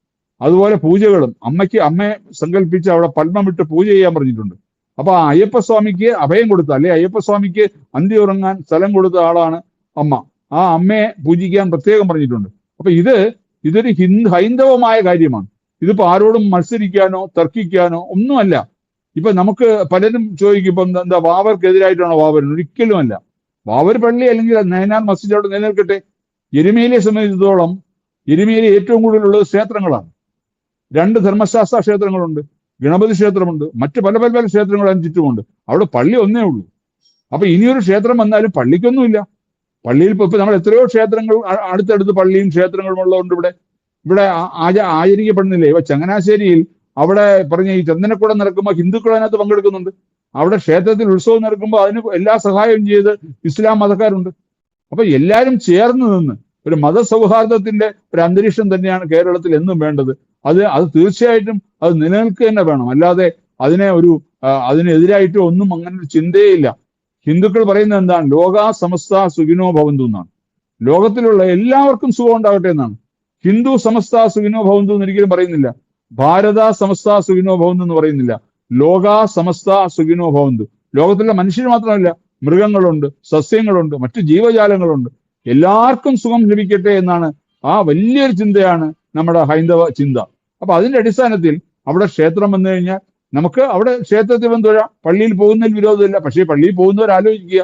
[SPEAKER 1] അതുപോലെ പൂജകളും. അമ്മയ്ക്ക് അമ്മയെ സങ്കല്പിച്ച് അവിടെ പത്മമിട്ട് പൂജ ചെയ്യാൻ പറഞ്ഞിട്ടുണ്ട്. അപ്പൊ അയ്യപ്പസ്വാമിക്ക് അഭയം കൊടുത്ത. അല്ലെ? അയ്യപ്പസ്വാമിക്ക് അന്തി ഉറങ്ങാൻ സ്ഥലം കൊടുത്ത ആളാണ് അമ്മ. ആ അമ്മയെ പൂജിക്കാൻ പ്രത്യേകം പറഞ്ഞിട്ടുണ്ട്. അപ്പൊ ഇത് ഇതൊരു ഹിന്ദു ഹൈന്ദവമായ കാര്യമാണ്. ഇതിപ്പോ ആരോടും മത്സരിക്കാനോ തർക്കിക്കാനോ ഒന്നുമല്ല. ഇപ്പൊ നമുക്ക് പലരും ചോദിക്കും ഇപ്പൊ എന്താ- വാവർക്കെതിരായിട്ടാണോ വാവർ ഒരിക്കലുമല്ല. വാവർ പള്ളി അല്ലെങ്കിൽ നയനാർ മസ്ജിദ് അവിടെ നിലനിൽക്കട്ടെ. എരുമേലിയെ സംബന്ധിച്ചിടത്തോളം എരുമേലി ഏറ്റവും കൂടുതലുള്ളത് ക്ഷേത്രങ്ങളാണ്. രണ്ട് ധർമ്മശാസ്ത്ര ക്ഷേത്രങ്ങളുണ്ട്. ഗണപതി ക്ഷേത്രമുണ്ട്. മറ്റ് പല പല പല ക്ഷേത്രങ്ങൾ അതിന് ചുറ്റുമുണ്ട്. അവിടെ പള്ളി ഒന്നേ ഉള്ളൂ. അപ്പൊ ഇനിയൊരു ക്ഷേത്രം വന്നാലും പള്ളിക്കൊന്നുമില്ല. പള്ളിയിൽ ഇപ്പൊ നമ്മൾ എത്രയോ ക്ഷേത്രങ്ങൾ അടുത്തടുത്ത് പള്ളിയും ക്ഷേത്രങ്ങളും ഉള്ളതുകൊണ്ട് ഇവിടെ ഇവിടെ ആച ആചരിക്കപ്പെടുന്നില്ലേ? ഇപ്പൊ ചങ്ങനാശ്ശേരിയിൽ അവിടെ പറഞ്ഞ ഈ ചന്ദനക്കുടം നടക്കുമ്പോൾ ഹിന്ദുക്കൾ അതിനകത്ത് പങ്കെടുക്കുന്നുണ്ട്. അവിടെ ക്ഷേത്രത്തിൽ ഉത്സവം നടക്കുമ്പോൾ അതിന് എല്ലാ സഹായവും ചെയ്ത് ഇസ്ലാം മതക്കാരുണ്ട്. അപ്പൊ എല്ലാവരും ചേർന്ന് നിന്ന് ഒരു മതസൗഹാർദ്ദത്തിന്റെ ഒരു അന്തരീക്ഷം തന്നെയാണ് കേരളത്തിൽ എന്നും വേണ്ടത്. അത് അത് തീർച്ചയായിട്ടും അത് നിലനിൽക്കുക തന്നെ വേണം. അല്ലാതെ അതിനെ ഒരു അതിനെതിരായിട്ട് ഒന്നും അങ്ങനെ ഒരു ചിന്തയില്ല. ഹിന്ദുക്കൾ പറയുന്നത് എന്താണ്? ലോക സമസ്ത സുഖിനോ ഭവന്തു എന്നാണ്. ലോകത്തിലുള്ള എല്ലാവർക്കും സുഖം ഉണ്ടാകട്ടെ എന്നാണ്. ഹിന്ദു സമസ്ത സുഖിനോ ഭവന്തു എന്ന് ഒരിക്കലും പറയുന്നില്ല. ഭാരത സമസ്ത സുഖിനോ ഭവന്തു എന്ന് പറയുന്നില്ല. ലോക സമസ്ത സുഖിനോ ഭവന്തു. ലോകത്തിലുള്ള മനുഷ്യർ മാത്രമല്ല. മൃഗങ്ങളുണ്ട് സസ്യങ്ങളുണ്ട് മറ്റു ജീവജാലങ്ങളുണ്ട്. എല്ലാവർക്കും സുഖം ലഭിക്കട്ടെ എന്നാണ് ആ വലിയൊരു ചിന്തയാണ് നമ്മുടെ ഹൈന്ദവ ചിന്ത. അപ്പൊ അതിന്റെ അടിസ്ഥാനത്തിൽ അവിടെ ക്ഷേത്രം വന്നു കഴിഞ്ഞാൽ നമുക്ക് അവിടെ ക്ഷേത്രത്തിൽ വന്ന് തൊഴാം പള്ളിയിൽ പോകുന്നതിൽ വിരോധമില്ല. പക്ഷേ പള്ളിയിൽ പോകുന്നവർ ആലോചിക്കുക.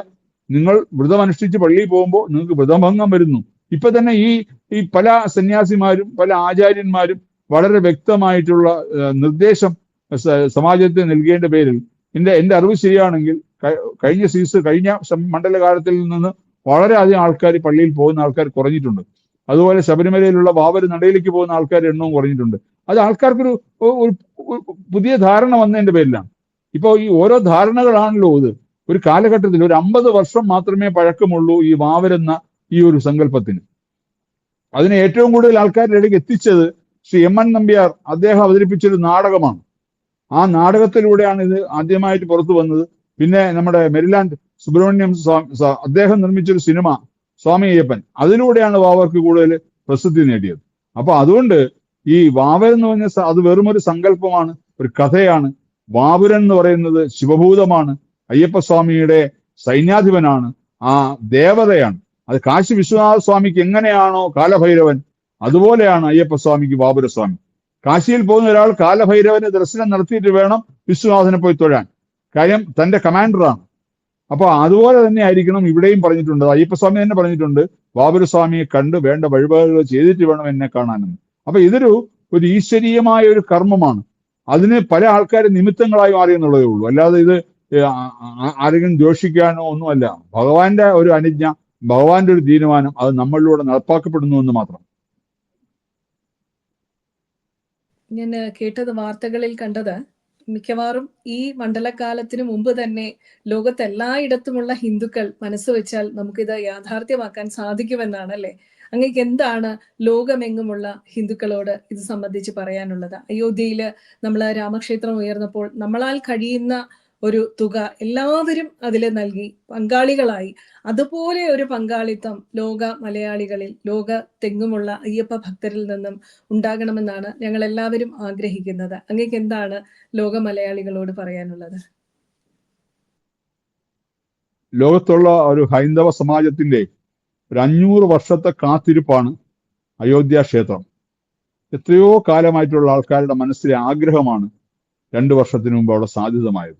[SPEAKER 1] നിങ്ങൾ വ്രതം അനുഷ്ഠിച്ച് പള്ളിയിൽ പോകുമ്പോൾ നിങ്ങൾക്ക് വ്രതഭംഗം വരുന്നു. ഇപ്പൊ തന്നെ ഈ ഈ പല സന്യാസിമാരും പല ആചാര്യന്മാരും വളരെ വ്യക്തമായിട്ടുള്ള നിർദ്ദേശം സമാജത്തിന് നൽകേണ്ട പേരിൽ എന്റെ എന്റെ അറിവ് ശരിയാണെങ്കിൽ കഴിഞ്ഞ സീസൺ കഴിഞ്ഞ മണ്ഡലകാലത്തിൽ നിന്ന് വളരെയധികം ആൾക്കാർ പള്ളിയിൽ പോകുന്ന ആൾക്കാർ കുറഞ്ഞിട്ടുണ്ട്. അതുപോലെ ശബരിമലയിലുള്ള വാവര് നടയിലേക്ക് പോകുന്ന ആൾക്കാരുടെ എണ്ണവും കുറഞ്ഞിട്ടുണ്ട്. അത് ആൾക്കാർക്കൊരു ഒരു പുതിയ ധാരണ വന്നതിന്റെ പേരിലാണ്. ഇപ്പോൾ ഈ ഓരോ ധാരണകളാണല്ലോ ഇത്. ഒരു കാലഘട്ടത്തിൽ ഒരു അമ്പത് വർഷം മാത്രമേ പഴക്കമുള്ളൂ ഈ വാവരെന്ന ഈ ഒരു സങ്കല്പത്തിന്. അതിനെ ഏറ്റവും കൂടുതൽ ആൾക്കാരുടെ ഇടയ്ക്ക് എത്തിച്ചത് ശ്രീ എം എൻ നമ്പ്യാർ. അദ്ദേഹം അവതരിപ്പിച്ചൊരു നാടകമാണ്. ആ നാടകത്തിലൂടെയാണ് ഇത് ആദ്യമായിട്ട് പുറത്തു വന്നത്. പിന്നെ നമ്മുടെ മെരിലാൻഡ് സുബ്രഹ്മണ്യം അദ്ദേഹം നിർമ്മിച്ചൊരു സിനിമ സ്വാമി അയ്യപ്പൻ. അതിലൂടെയാണ് വാവർക്ക് കൂടുതൽ പ്രസിദ്ധി നേടിയത്. അപ്പൊ അതുകൊണ്ട് ഈ വാവൽ എന്ന് പറഞ്ഞ അത് വെറും ഒരു സങ്കല്പമാണ് ഒരു കഥയാണ്. വാവുരൻ എന്ന് പറയുന്നത് ശിവഭൂതമാണ്. അയ്യപ്പസ്വാമിയുടെ സൈന്യാധിപനാണ്. ആ ദേവതയാണ്. അത് കാശി വിശ്വനാഥ സ്വാമിക്ക് എങ്ങനെയാണോ കാലഭൈരവൻ അതുപോലെയാണ് അയ്യപ്പസ്വാമിക്ക് ബാബുരസ്വാമി കാശിയിൽ പോകുന്ന ഒരാൾ കാലഭൈരവന് ദർശനം നടത്തിയിട്ട് വേണം വിശ്വനാഥനെ പോയി തൊഴാൻ. കാര്യം തന്റെ കമാൻഡറാണ്. അപ്പൊ അതുപോലെ തന്നെ ആയിരിക്കണം ഇവിടെയും പറഞ്ഞിട്ടുണ്ട്. അയ്യപ്പസ്വാമി തന്നെ പറഞ്ഞിട്ടുണ്ട് ബാബുരസ്വാമിയെ കണ്ട് വേണ്ട വഴിപാടുകൾ ചെയ്തിട്ട് വേണം എന്നെ കാണാനെന്ന്. അപ്പൊ ഇതൊരു ഒരു ഈശ്വരീയമായ ഒരു കർമ്മമാണ്. അതിന് പല ആൾക്കാർ നിമിത്തങ്ങളായി മാറി എന്നുള്ളതേ ഉള്ളൂ. അല്ലാതെ ഇത് ആരെങ്കിലും ദ്വേഷിക്കാനോ ഒന്നുമല്ല. ഭഗവാന്റെ ഒരു അനുജ്ഞ ഭഗവാന്റെ ഒരു തീരുമാനം അത് നമ്മളിലൂടെ നടപ്പാക്കപ്പെടുന്നു എന്ന് മാത്രം.
[SPEAKER 2] ഞാൻ കേട്ടത് വാർത്തകളിൽ കണ്ടത് മിക്കവാറും ഈ മണ്ഡലകാലത്തിന് മുമ്പ് തന്നെ ലോകത്തെല്ലായിടത്തുമുള്ള ഹിന്ദുക്കൾ മനസ്സ് വെച്ചാൽ നമുക്കിത് യാഥാർത്ഥ്യമാക്കാൻ സാധിക്കുമെന്നാണ് അല്ലെ? അങ്ങേക്ക് എന്താണ് ലോകമെങ്ങുമുള്ള ഹിന്ദുക്കളോട് ഇത് സംബന്ധിച്ച് പറയാനുള്ളത്? അയോധ്യയിൽ നമ്മൾ രാമക്ഷേത്രം ഉയർന്നപ്പോൾ നമ്മളാൽ കഴിയുന്ന ഒരു തുക എല്ലാവരും അതിൽ നൽകി പങ്കാളികളായി. അതുപോലെ ഒരു പങ്കാളിത്തം ലോക മലയാളികളിൽ ലോക തെങ്ങുമുള്ള അയ്യപ്പ ഭക്തരിൽ നിന്നും ഉണ്ടാകണമെന്നാണ് ഞങ്ങൾ എല്ലാവരും ആഗ്രഹിക്കുന്നത്. അങ്ങേക്ക് എന്താണ് ലോക മലയാളികളോട് പറയാനുള്ളത്?
[SPEAKER 1] ലോകത്തുള്ള ഒരു ഹൈന്ദവ സമാജത്തിന്റെ ഒരു അഞ്ഞൂറ് വർഷത്തെ കാത്തിരിപ്പാണ് അയോധ്യ ക്ഷേത്രം. എത്രയോ കാലമായിട്ടുള്ള ആൾക്കാരുടെ മനസ്സിലെ ആഗ്രഹമാണ് രണ്ടു വർഷത്തിന് മുമ്പ് അവിടെ സാധ്യതമായത്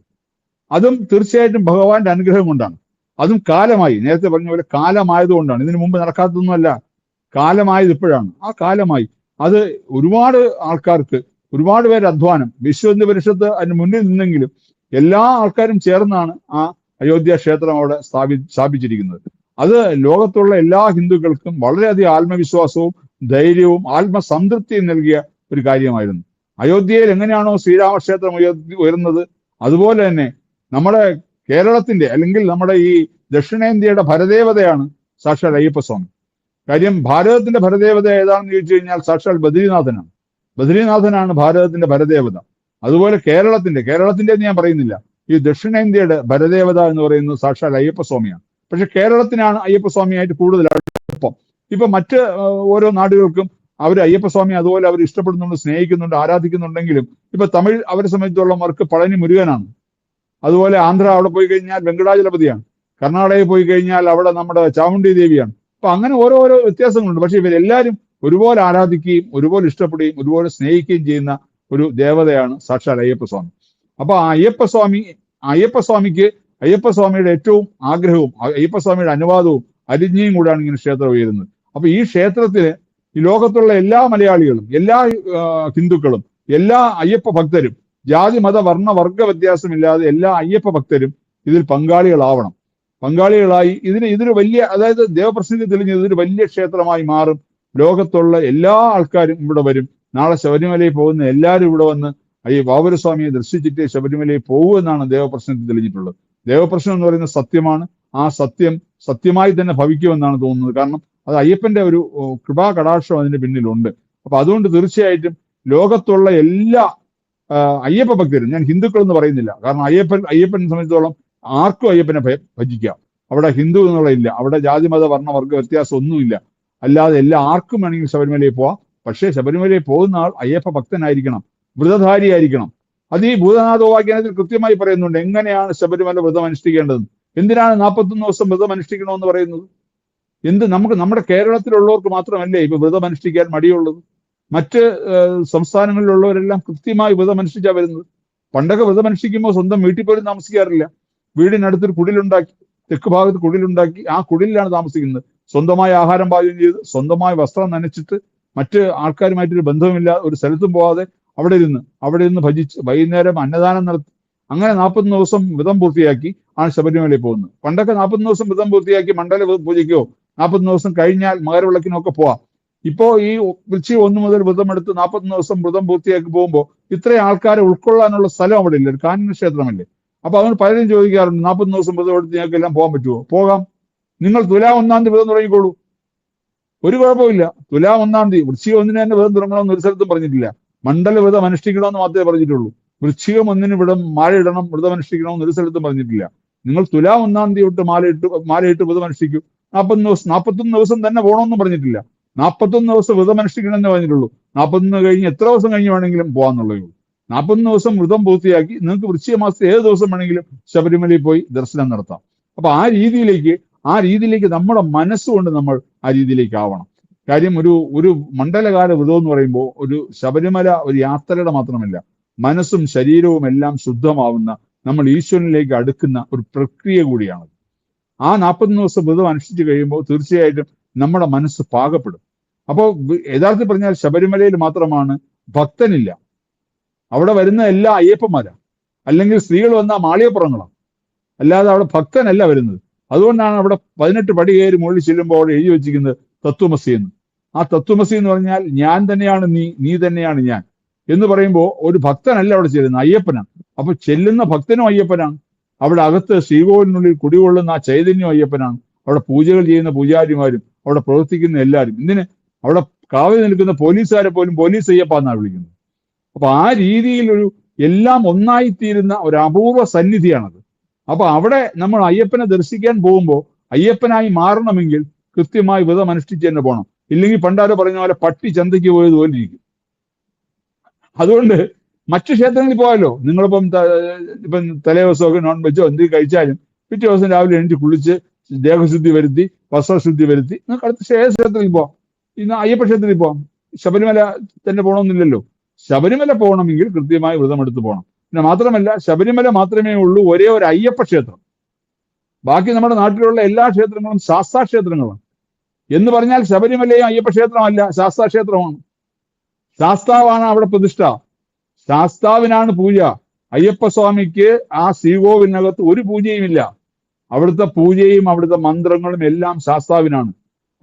[SPEAKER 1] അതും തീർച്ചയായിട്ടും ഭഗവാന്റെ അനുഗ്രഹം കൊണ്ടാണ്. അതും കാലമായി. നേരത്തെ പറഞ്ഞ പോലെ കാലമായതുകൊണ്ടാണ് ഇതിനു മുമ്പ് നടക്കാത്തതൊന്നുമല്ല കാലമായത് ഇപ്പോഴാണ്. ആ കാലമായി. അത് ഒരുപാട് ആൾക്കാർക്ക് ഒരുപാട് പേര് അധ്വാനം. വിശ്വഹിന്ദു പരിഷത്ത് അതിന് മുന്നിൽ നിന്നെങ്കിലും എല്ലാ ആൾക്കാരും ചേർന്നാണ് ആ അയോധ്യ ക്ഷേത്രം അവിടെ സ്ഥാപി സ്ഥാപിച്ചിരിക്കുന്നത്. അത് ലോകത്തുള്ള എല്ലാ ഹിന്ദുക്കൾക്കും വളരെയധികം ആത്മവിശ്വാസവും ധൈര്യവും ആത്മസംതൃപ്തിയും നൽകിയ ഒരു കാര്യമായിരുന്നു. അയോധ്യയിൽ എങ്ങനെയാണോ ശ്രീരാമക്ഷേത്രം ഉയർന്നത് അതുപോലെ തന്നെ നമ്മുടെ കേരളത്തിന്റെ അല്ലെങ്കിൽ നമ്മുടെ ഈ ദക്ഷിണേന്ത്യയുടെ ഭരദേവതയാണ് സാക്ഷാൽ അയ്യപ്പസ്വാമി. കാര്യം ഭാരതത്തിന്റെ ഭരദേവത ഏതാണെന്ന് ചോദിച്ചു കഴിഞ്ഞാൽ സാക്ഷാൽ ബദ്രീനാഥനാണ്. ബദ്രീനാഥനാണ് ഭാരതത്തിന്റെ ഭരദേവത അതുപോലെ കേരളത്തിന്റെ കേരളത്തിന്റെ ഞാൻ പറയുന്നില്ല. ഈ ദക്ഷിണേന്ത്യയുടെ ഭരദേവത എന്ന് പറയുന്നത് സാക്ഷാൽ അയ്യപ്പസ്വാമിയാണ്. പക്ഷെ കേരളത്തിനാണ് അയ്യപ്പസ്വാമിയായിട്ട് കൂടുതൽ അടുപ്പം. ഇപ്പൊ മറ്റ് ഓരോ നാടുകൾക്കും അവർ അയ്യപ്പസ്വാമി അതുപോലെ അവർ ഇഷ്ടപ്പെടുന്നുണ്ട് സ്നേഹിക്കുന്നുണ്ട് ആരാധിക്കുന്നുണ്ടെങ്കിലും ഇപ്പൊ തമിഴ് അവരെ സംബന്ധിച്ചോളം അവർക്ക് പളനി മുരുകനാണ്. അതുപോലെ ആന്ധ്ര അവിടെ പോയി കഴിഞ്ഞാൽ വെങ്കടാചലപതിയാണ്. കർണാടകയിൽ പോയി കഴിഞ്ഞാൽ അവിടെ നമ്മുടെ ചാമുണ്ടി ദേവിയാണ്. അപ്പൊ അങ്ങനെ ഓരോരോ വ്യത്യാസങ്ങളുണ്ട്. പക്ഷെ ഇവരെല്ലാവരും ഒരുപോലെ ആരാധിക്കുകയും ഒരുപോലെ ഇഷ്ടപ്പെടുകയും ഒരുപോലെ സ്നേഹിക്കുകയും ചെയ്യുന്ന ഒരു ദേവതയാണ് സാക്ഷാൽ അയ്യപ്പസ്വാമി. അപ്പൊ ആ അയ്യപ്പസ്വാമി അയ്യപ്പസ്വാമിക്ക് അയ്യപ്പസ്വാമിയുടെ ഏറ്റവും ആഗ്രഹവും അയ്യപ്പസ്വാമിയുടെ അനുവാദവും അരിഞ്ഞയും കൂടാണ് ഇങ്ങനെ ക്ഷേത്രം ഉയരുന്നത്. അപ്പൊ ഈ ക്ഷേത്രത്തിന് ഈ ലോകത്തുള്ള എല്ലാ മലയാളികളും എല്ലാ ഹിന്ദുക്കളും എല്ലാ അയ്യപ്പ ഭക്തരും ജാതി മത വർണ വർഗ വ്യത്യാസമില്ലാതെ എല്ലാ അയ്യപ്പ ഭക്തരും ഇതിൽ പങ്കാളികളാവണം. പങ്കാളികളായി ഇതിന് ഇതൊരു വലിയ അതായത് ദേവപ്രസിദ്ധി തെളിഞ്ഞ ഇതൊരു വലിയ ക്ഷേത്രമായി മാറും. ലോകത്തുള്ള എല്ലാ ആൾക്കാരും ഇവിടെ വരും. നാളെ ശബരിമലയിൽ പോകുന്ന എല്ലാവരും ഇവിടെ വന്ന് ഈ ബാബുരസ്വാമിയെ ദർശിച്ചിട്ട് ശബരിമലയിൽ പോകുമെന്നാണ് ദേവപ്രശ്നത്തിൽ തെളിഞ്ഞിട്ടുള്ളത്. ദേവപ്രശ്നം എന്ന് പറയുന്ന സത്യമാണ്. ആ സത്യം സത്യമായി തന്നെ ഭവിക്കുമെന്നാണ് തോന്നുന്നത്. കാരണം അത് അയ്യപ്പന്റെ ഒരു കൃപാ കടാക്ഷം അതിന്റെ പിന്നിലുണ്ട്. അപ്പൊ അതുകൊണ്ട് തീർച്ചയായിട്ടും ലോകത്തുള്ള എല്ലാ അയ്യപ്പ ഭക്തരും ഞാൻ ഹിന്ദുക്കൾ എന്ന് പറയുന്നില്ല. കാരണം അയ്യപ്പൻ അയ്യപ്പനെ സംബന്ധിച്ചോളം ആർക്കും അയ്യപ്പനെ ഭജിക്കാം. അവിടെ ഹിന്ദു എന്നുള്ള ഇല്ല. അവിടെ ജാതി മത വർണ വർഗ വ്യത്യാസം ഒന്നുമില്ല. അല്ലാതെ എല്ലാ ആർക്കും വേണമെങ്കിൽ ശബരിമലയിൽ പോവാം. പക്ഷേ ശബരിമലയിൽ പോകുന്ന ആൾ അയ്യപ്പ ഭക്തനായിരിക്കണം. വ്രതധാരിയായിരിക്കണം. അത് ഈ ഭൂതനാഥോപാഖ്യാനത്തിൽ കൃത്യമായി പറയുന്നുണ്ട്. എങ്ങനെയാണ് ശബരിമല വ്രതം അനുഷ്ഠിക്കേണ്ടത്? എന്തിനാണ് നാൽപ്പത്തൊന്ന് ദിവസം വ്രതം അനുഷ്ഠിക്കണമെന്ന് പറയുന്നത്? എന്ത് നമുക്ക് നമ്മുടെ കേരളത്തിലുള്ളവർക്ക് മാത്രമല്ലേ ഇപ്പൊ വ്രതം അനുഷ്ഠിക്കാൻ മടിയുള്ളത്? മറ്റ് സംസ്ഥാനങ്ങളിലുള്ളവരെല്ലാം കൃത്യമായി വ്രതം അനുഷ്ഠിച്ചാ വരുന്നത്. പണ്ടൊക്കെ വ്രതം അനുഷ്ഠിക്കുമ്പോൾ സ്വന്തം വീട്ടിൽ പോലും താമസിക്കാറില്ല. വീടിനടുത്തൊരു കുടിലുണ്ടാക്കി തെക്ക് ഭാഗത്ത് കുടിലുണ്ടാക്കി ആ കുടിലാണ് താമസിക്കുന്നത്. സ്വന്തമായി ആഹാരം പാചകം ചെയ്ത് സ്വന്തമായി വസ്ത്രം നനച്ചിട്ട് മറ്റ് ആൾക്കാരുമായിട്ടൊരു ബന്ധവുമില്ല ഒരു സ്ഥലത്തും പോവാതെ അവിടെ ഇരുന്ന് അവിടെ ഇരുന്ന് ഭജിച്ച് വൈകുന്നേരം അന്നദാനം നടത്തി അങ്ങനെ നാൽപ്പത് ദിവസം വ്രതം പൂർത്തിയാക്കി ആണ് ശബരിമലയിൽ പോകുന്നത്. പണ്ടൊക്കെ നാൽപ്പത് ദിവസം വ്രതം പൂർത്തിയാക്കി മണ്ഡല പൂജയ്ക്കോ നാൽപ്പത് ദിവസം കഴിഞ്ഞാൽ മകരവിളക്കിനൊക്കെ പോവാം. ഇപ്പോ ഈ വൃശ്ചിക ഒന്ന് മുതൽ വ്രതം എടുത്ത് നാൽപ്പത്തൊന്ന് ദിവസം വ്രതം പൂർത്തിയാക്കി പോകുമ്പോൾ ഇത്രയും ആൾക്കാരെ ഉൾക്കൊള്ളാനുള്ള സ്ഥലം അവിടെ ഇല്ല ഒരു കാനന ക്ഷേത്രമല്ലേ. അപ്പൊ അതുകൊണ്ട് പലരും ചോദിക്കാറുണ്ട് നാൽപ്പത് ദിവസം വ്രതം എടുത്ത് ഞങ്ങൾക്ക് എല്ലാം പോകാൻ പറ്റുമോ പോകാം. നിങ്ങൾ തുലാ ഒന്നാം തീയതി വ്രതം തുടങ്ങിക്കോളൂ. ഒരു കുഴപ്പമില്ല തുലാ ഒന്നാം തീയതി വൃശ്ചിക ഒന്നിന് തന്നെ വ്രതം തുടങ്ങണമെന്ന് ഒരു സ്ഥലത്തും പറഞ്ഞിട്ടില്ല. മണ്ഡല വ്രതം അനുഷ്ഠിക്കണമെന്ന് മാത്രമേ പറഞ്ഞിട്ടുള്ളൂ. വൃശ്ചികം ഒന്നിന് വ്രതം മാലയിടണം വ്രതം അനുഷ്ഠിക്കണമെന്ന് ഒരു സ്ഥലത്തും പറഞ്ഞിട്ടില്ല. നിങ്ങൾ തുലാ ഒന്നാം തീയതി തൊട്ട് മാലയിട്ട് മാലയിട്ട് വ്രതം അനുഷ്ഠിക്കും. നാൽപ്പത്തൊന്ന് ദിവസം നാൽപ്പത്തൊന്ന് ദിവസം തന്നെ പോകണമെന്നും പറഞ്ഞിട്ടില്ല. നാൽപ്പത്തൊന്ന് ദിവസം വ്രതം അനുഷ്ഠിക്കണമെന്ന് പറഞ്ഞിട്ടുള്ളൂ. നാൽപ്പത്തൊന്ന് കഴിഞ്ഞ് എത്ര ദിവസം കഴിഞ്ഞ് വേണമെങ്കിലും പോകാന്നുള്ളേ ഉള്ളൂ. നാൽപ്പത്തൊന്ന് ദിവസം വ്രതം പൂർത്തിയാക്കി നിങ്ങൾക്ക് വൃശ്ചിക മാസത്തിൽ ഏത് ദിവസം വേണമെങ്കിലും ശബരിമലയിൽ പോയി ദർശനം നടത്താം. അപ്പൊ ആ രീതിയിലേക്ക് ആ രീതിയിലേക്ക് നമ്മുടെ മനസ്സുകൊണ്ട് നമ്മൾ ആ രീതിയിലേക്ക് ആവണം. കാര്യം ഒരു ഒരു മണ്ഡലകാല വ്രതം എന്ന് പറയുമ്പോൾ ഒരു ശബരിമല ഒരു യാത്രയുടെ മാത്രമല്ല മനസ്സും ശരീരവും എല്ലാം ശുദ്ധമാവുന്ന നമ്മൾ ഈശ്വരനിലേക്ക് അടുക്കുന്ന ഒരു പ്രക്രിയ കൂടിയാണ് ആ നാൽപ്പത്തൊന്ന് ദിവസം വ്രതം അനുഷ്ഠിച്ചു കഴിയുമ്പോൾ തീർച്ചയായിട്ടും നമ്മുടെ മനസ്സ് പാകപ്പെടും. അപ്പോൾ യഥാർത്ഥത്തിൽ പറഞ്ഞാൽ ശബരിമലയിൽ മാത്രമാണ് ഭക്തനില്ല. അവിടെ വരുന്ന എല്ലാ അയ്യപ്പന്മാരാണ് അല്ലെങ്കിൽ സ്ത്രീകൾ വന്ന മാളിയപ്പുറങ്ങളാണ് അല്ലാതെ അവിടെ ഭക്തനല്ല വരുന്നത്. അതുകൊണ്ടാണ് അവിടെ പതിനെട്ട് പടി കയറി മുകളിൽ ചെല്ലുമ്പോൾ അവിടെ എഴുതി വെച്ചിരിക്കുന്നത് തത്വമസി എന്ന്. ആ തത്വമസി എന്ന് പറഞ്ഞാൽ ഞാൻ തന്നെയാണ് നീ നീ തന്നെയാണ് ഞാൻ. എന്ന് പറയുമ്പോൾ ഒരു ഭക്തനല്ല അവിടെ ചെല്ലുന്നത് അയ്യപ്പനാണ്. അപ്പൊ ചെല്ലുന്ന ഭക്തനും അയ്യപ്പനാണ്. അവിടെ അകത്ത് ശ്രീകോവിലിനുള്ളിൽ കുടികൊള്ളുന്ന ആ ചൈതന്യം അയ്യപ്പനാണ്. അവിടെ പൂജകൾ ചെയ്യുന്ന പൂജാരിമാരും അവിടെ പ്രവർത്തിക്കുന്ന എല്ലാവരും. ഇതിന് അവിടെ കാവൽ നിൽക്കുന്ന പോലീസുകാരെ പോലും പോലീസ് അയ്യപ്പ എന്നാണ് വിളിക്കുന്നത്. അപ്പൊ ആ രീതിയിൽ ഒരു എല്ലാം ഒന്നായിത്തീരുന്ന ഒരു അപൂർവ സന്നിധിയാണത്. അപ്പൊ അവിടെ നമ്മൾ അയ്യപ്പനെ ദർശിക്കാൻ പോകുമ്പോൾ അയ്യപ്പനായി മാറണമെങ്കിൽ കൃത്യമായി വ്രതം അനുഷ്ഠിച്ച് തന്നെ പോകണം ഇല്ലെങ്കിൽ പണ്ടാരോ പറഞ്ഞ പോലെ പട്ടി ചന്തയ്ക്ക് പോയതുപോലെ ഇരിക്കും. അതുകൊണ്ട് മറ്റു ക്ഷേത്രങ്ങളിൽ പോയാലോ നിങ്ങളിപ്പം ഇപ്പം തലേ ദിവസമൊക്കെ നോൺ വെജോ എന്ത് കഴിച്ചാലും പിറ്റേ ദിവസം രാവിലെ എണീറ്റ് കുളിച്ച് ദേഹശുദ്ധി വരുത്തി വസ്ത്രശുദ്ധി വരുത്തി നിങ്ങൾക്ക് അടുത്ത ക്ഷേത്രത്തിൽ പോവാം? ഇന്ന് അയ്യപ്പ ക്ഷേത്രത്തിൽ പോവാം. ശബരിമല തന്നെ പോകണമെന്നില്ലല്ലോ. ശബരിമല പോകണമെങ്കിൽ കൃത്യമായി വ്രതമെടുത്ത് പോകണം. പിന്നെ മാത്രമല്ല ശബരിമല മാത്രമേ ഉള്ളൂ ഒരേ ഒരു അയ്യപ്പ ക്ഷേത്രം. ബാക്കി നമ്മുടെ നാട്ടിലുള്ള എല്ലാ ക്ഷേത്രങ്ങളും ശാസ്താ ക്ഷേത്രങ്ങളാണ് എന്ന് പറഞ്ഞാൽ ശബരിമലയും അയ്യപ്പ ക്ഷേത്രമല്ല ശാസ്താ ക്ഷേത്രമാണ്. ശാസ്താവാണ് അവിടെ പ്രതിഷ്ഠ. ശാസ്താവിനാണ് പൂജ. അയ്യപ്പസ്വാമിക്ക് ആ ശ്രീകോവിലിനകത്ത് ഒരു പൂജയുമില്ല. അവിടുത്തെ പൂജയും അവിടുത്തെ മന്ത്രങ്ങളും എല്ലാം ശാസ്താവിനാണ്.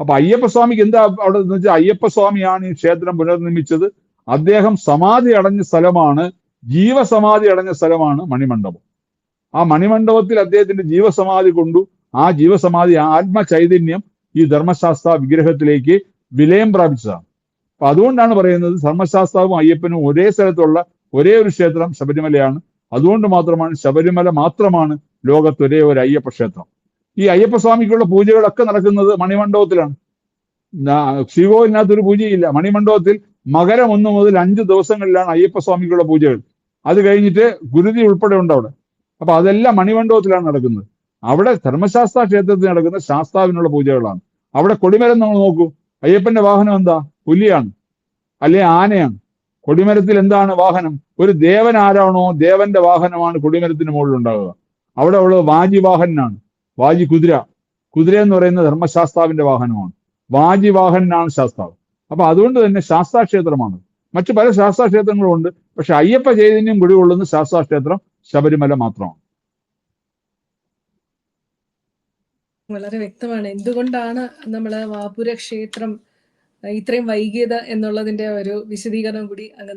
[SPEAKER 1] അപ്പൊ അയ്യപ്പസ്വാമിക്ക് എന്താ അവിടെ എന്ന് വെച്ചാൽ അയ്യപ്പസ്വാമിയാണ് ഈ ക്ഷേത്രം പുനർനിർമ്മിച്ചത്. അദ്ദേഹം സമാധി അടഞ്ഞ സ്ഥലമാണ് ജീവസമാധി അടഞ്ഞ സ്ഥലമാണ് മണിമണ്ഡപം. ആ മണിമണ്ഡപത്തിൽ അദ്ദേഹത്തിന്റെ ജീവസമാധി കൊണ്ടു. ആ ജീവസമാധി ആത്മചൈതന്യം ഈ ധർമ്മശാസ്ത്ര വിഗ്രഹത്തിലേക്ക് വിലയം പ്രാപിച്ചതാണ്. അപ്പൊ അതുകൊണ്ടാണ് പറയുന്നത് ധർമ്മശാസ്താവും അയ്യപ്പനും ഒരേ സ്ഥലത്തുള്ള ഒരേ ഒരു ക്ഷേത്രം ശബരിമലയാണ്. അതുകൊണ്ട് മാത്രമാണ് ശബരിമല മാത്രമാണ് ലോകത്ത് ഒരേ ഒരു അയ്യപ്പ ക്ഷേത്രം. ഈ അയ്യപ്പസ്വാമിക്കുള്ള പൂജകളൊക്കെ നടക്കുന്നത് മണിമണ്ഡപത്തിലാണ്. ശ്രീകോവിലിനകത്ത് പൂജയില്ല. മണിമണ്ഡപത്തിൽ മകരം ഒന്ന് മുതൽ അഞ്ച് ദിവസങ്ങളിലാണ് അയ്യപ്പസ്വാമിക്കുള്ള പൂജകൾ. അത് കഴിഞ്ഞിട്ട് ഗുരുതി ഉൾപ്പെടെ ഉണ്ട് അവിടെ. അപ്പൊ അതെല്ലാം മണിമണ്ഡപത്തിലാണ് നടക്കുന്നത്. അവിടെ ധർമ്മശാസ്ത്ര ക്ഷേത്രത്തിൽ നടക്കുന്ന ശാസ്താവിനുള്ള പൂജകളാണ്. അവിടെ കൊടിമരം നമ്മൾ നോക്കൂ. അയ്യപ്പന്റെ വാഹനം എന്താ? പുലിയാണ്. അല്ലെ ആനയാണ്. കൊടിമരത്തിൽ എന്താണ് വാഹനം? ഒരു ദേവൻ ആരാണോ ദേവന്റെ വാഹനമാണ് കൊടിമരത്തിന് മുകളിൽ ഉണ്ടാകുക അവിടെ ഉള്ളത് വാജി വാഹനാണ്. വാജി കുതിര. കുതിര എന്ന് പറയുന്ന ധർമ്മശാസ്താവിന്റെ വാഹനമാണ്. വാജി വാഹനാണ് ശാസ്താവ്. അപ്പൊ അതുകൊണ്ട് തന്നെ ശാസ്താ ക്ഷേത്രമാണ് മറ്റു പല ശാസ്താ ക്ഷേത്രങ്ങളും ഉണ്ട്. പക്ഷെ അയ്യപ്പ ചൈതന്യം കുടികൊള്ളുന്ന ശാസ്താ ക്ഷേത്രം ശബരിമല മാത്രമാണ്.
[SPEAKER 2] വളരെ വ്യക്തമാണ്. എന്തുകൊണ്ടാണ് നമ്മൾ വാപുര ക്ഷേത്രം ഇത്രയും വൈകിയത് എന്നുള്ളതിന്റെ ഒരു വിശദീകരണം കൂടി അങ്ങ്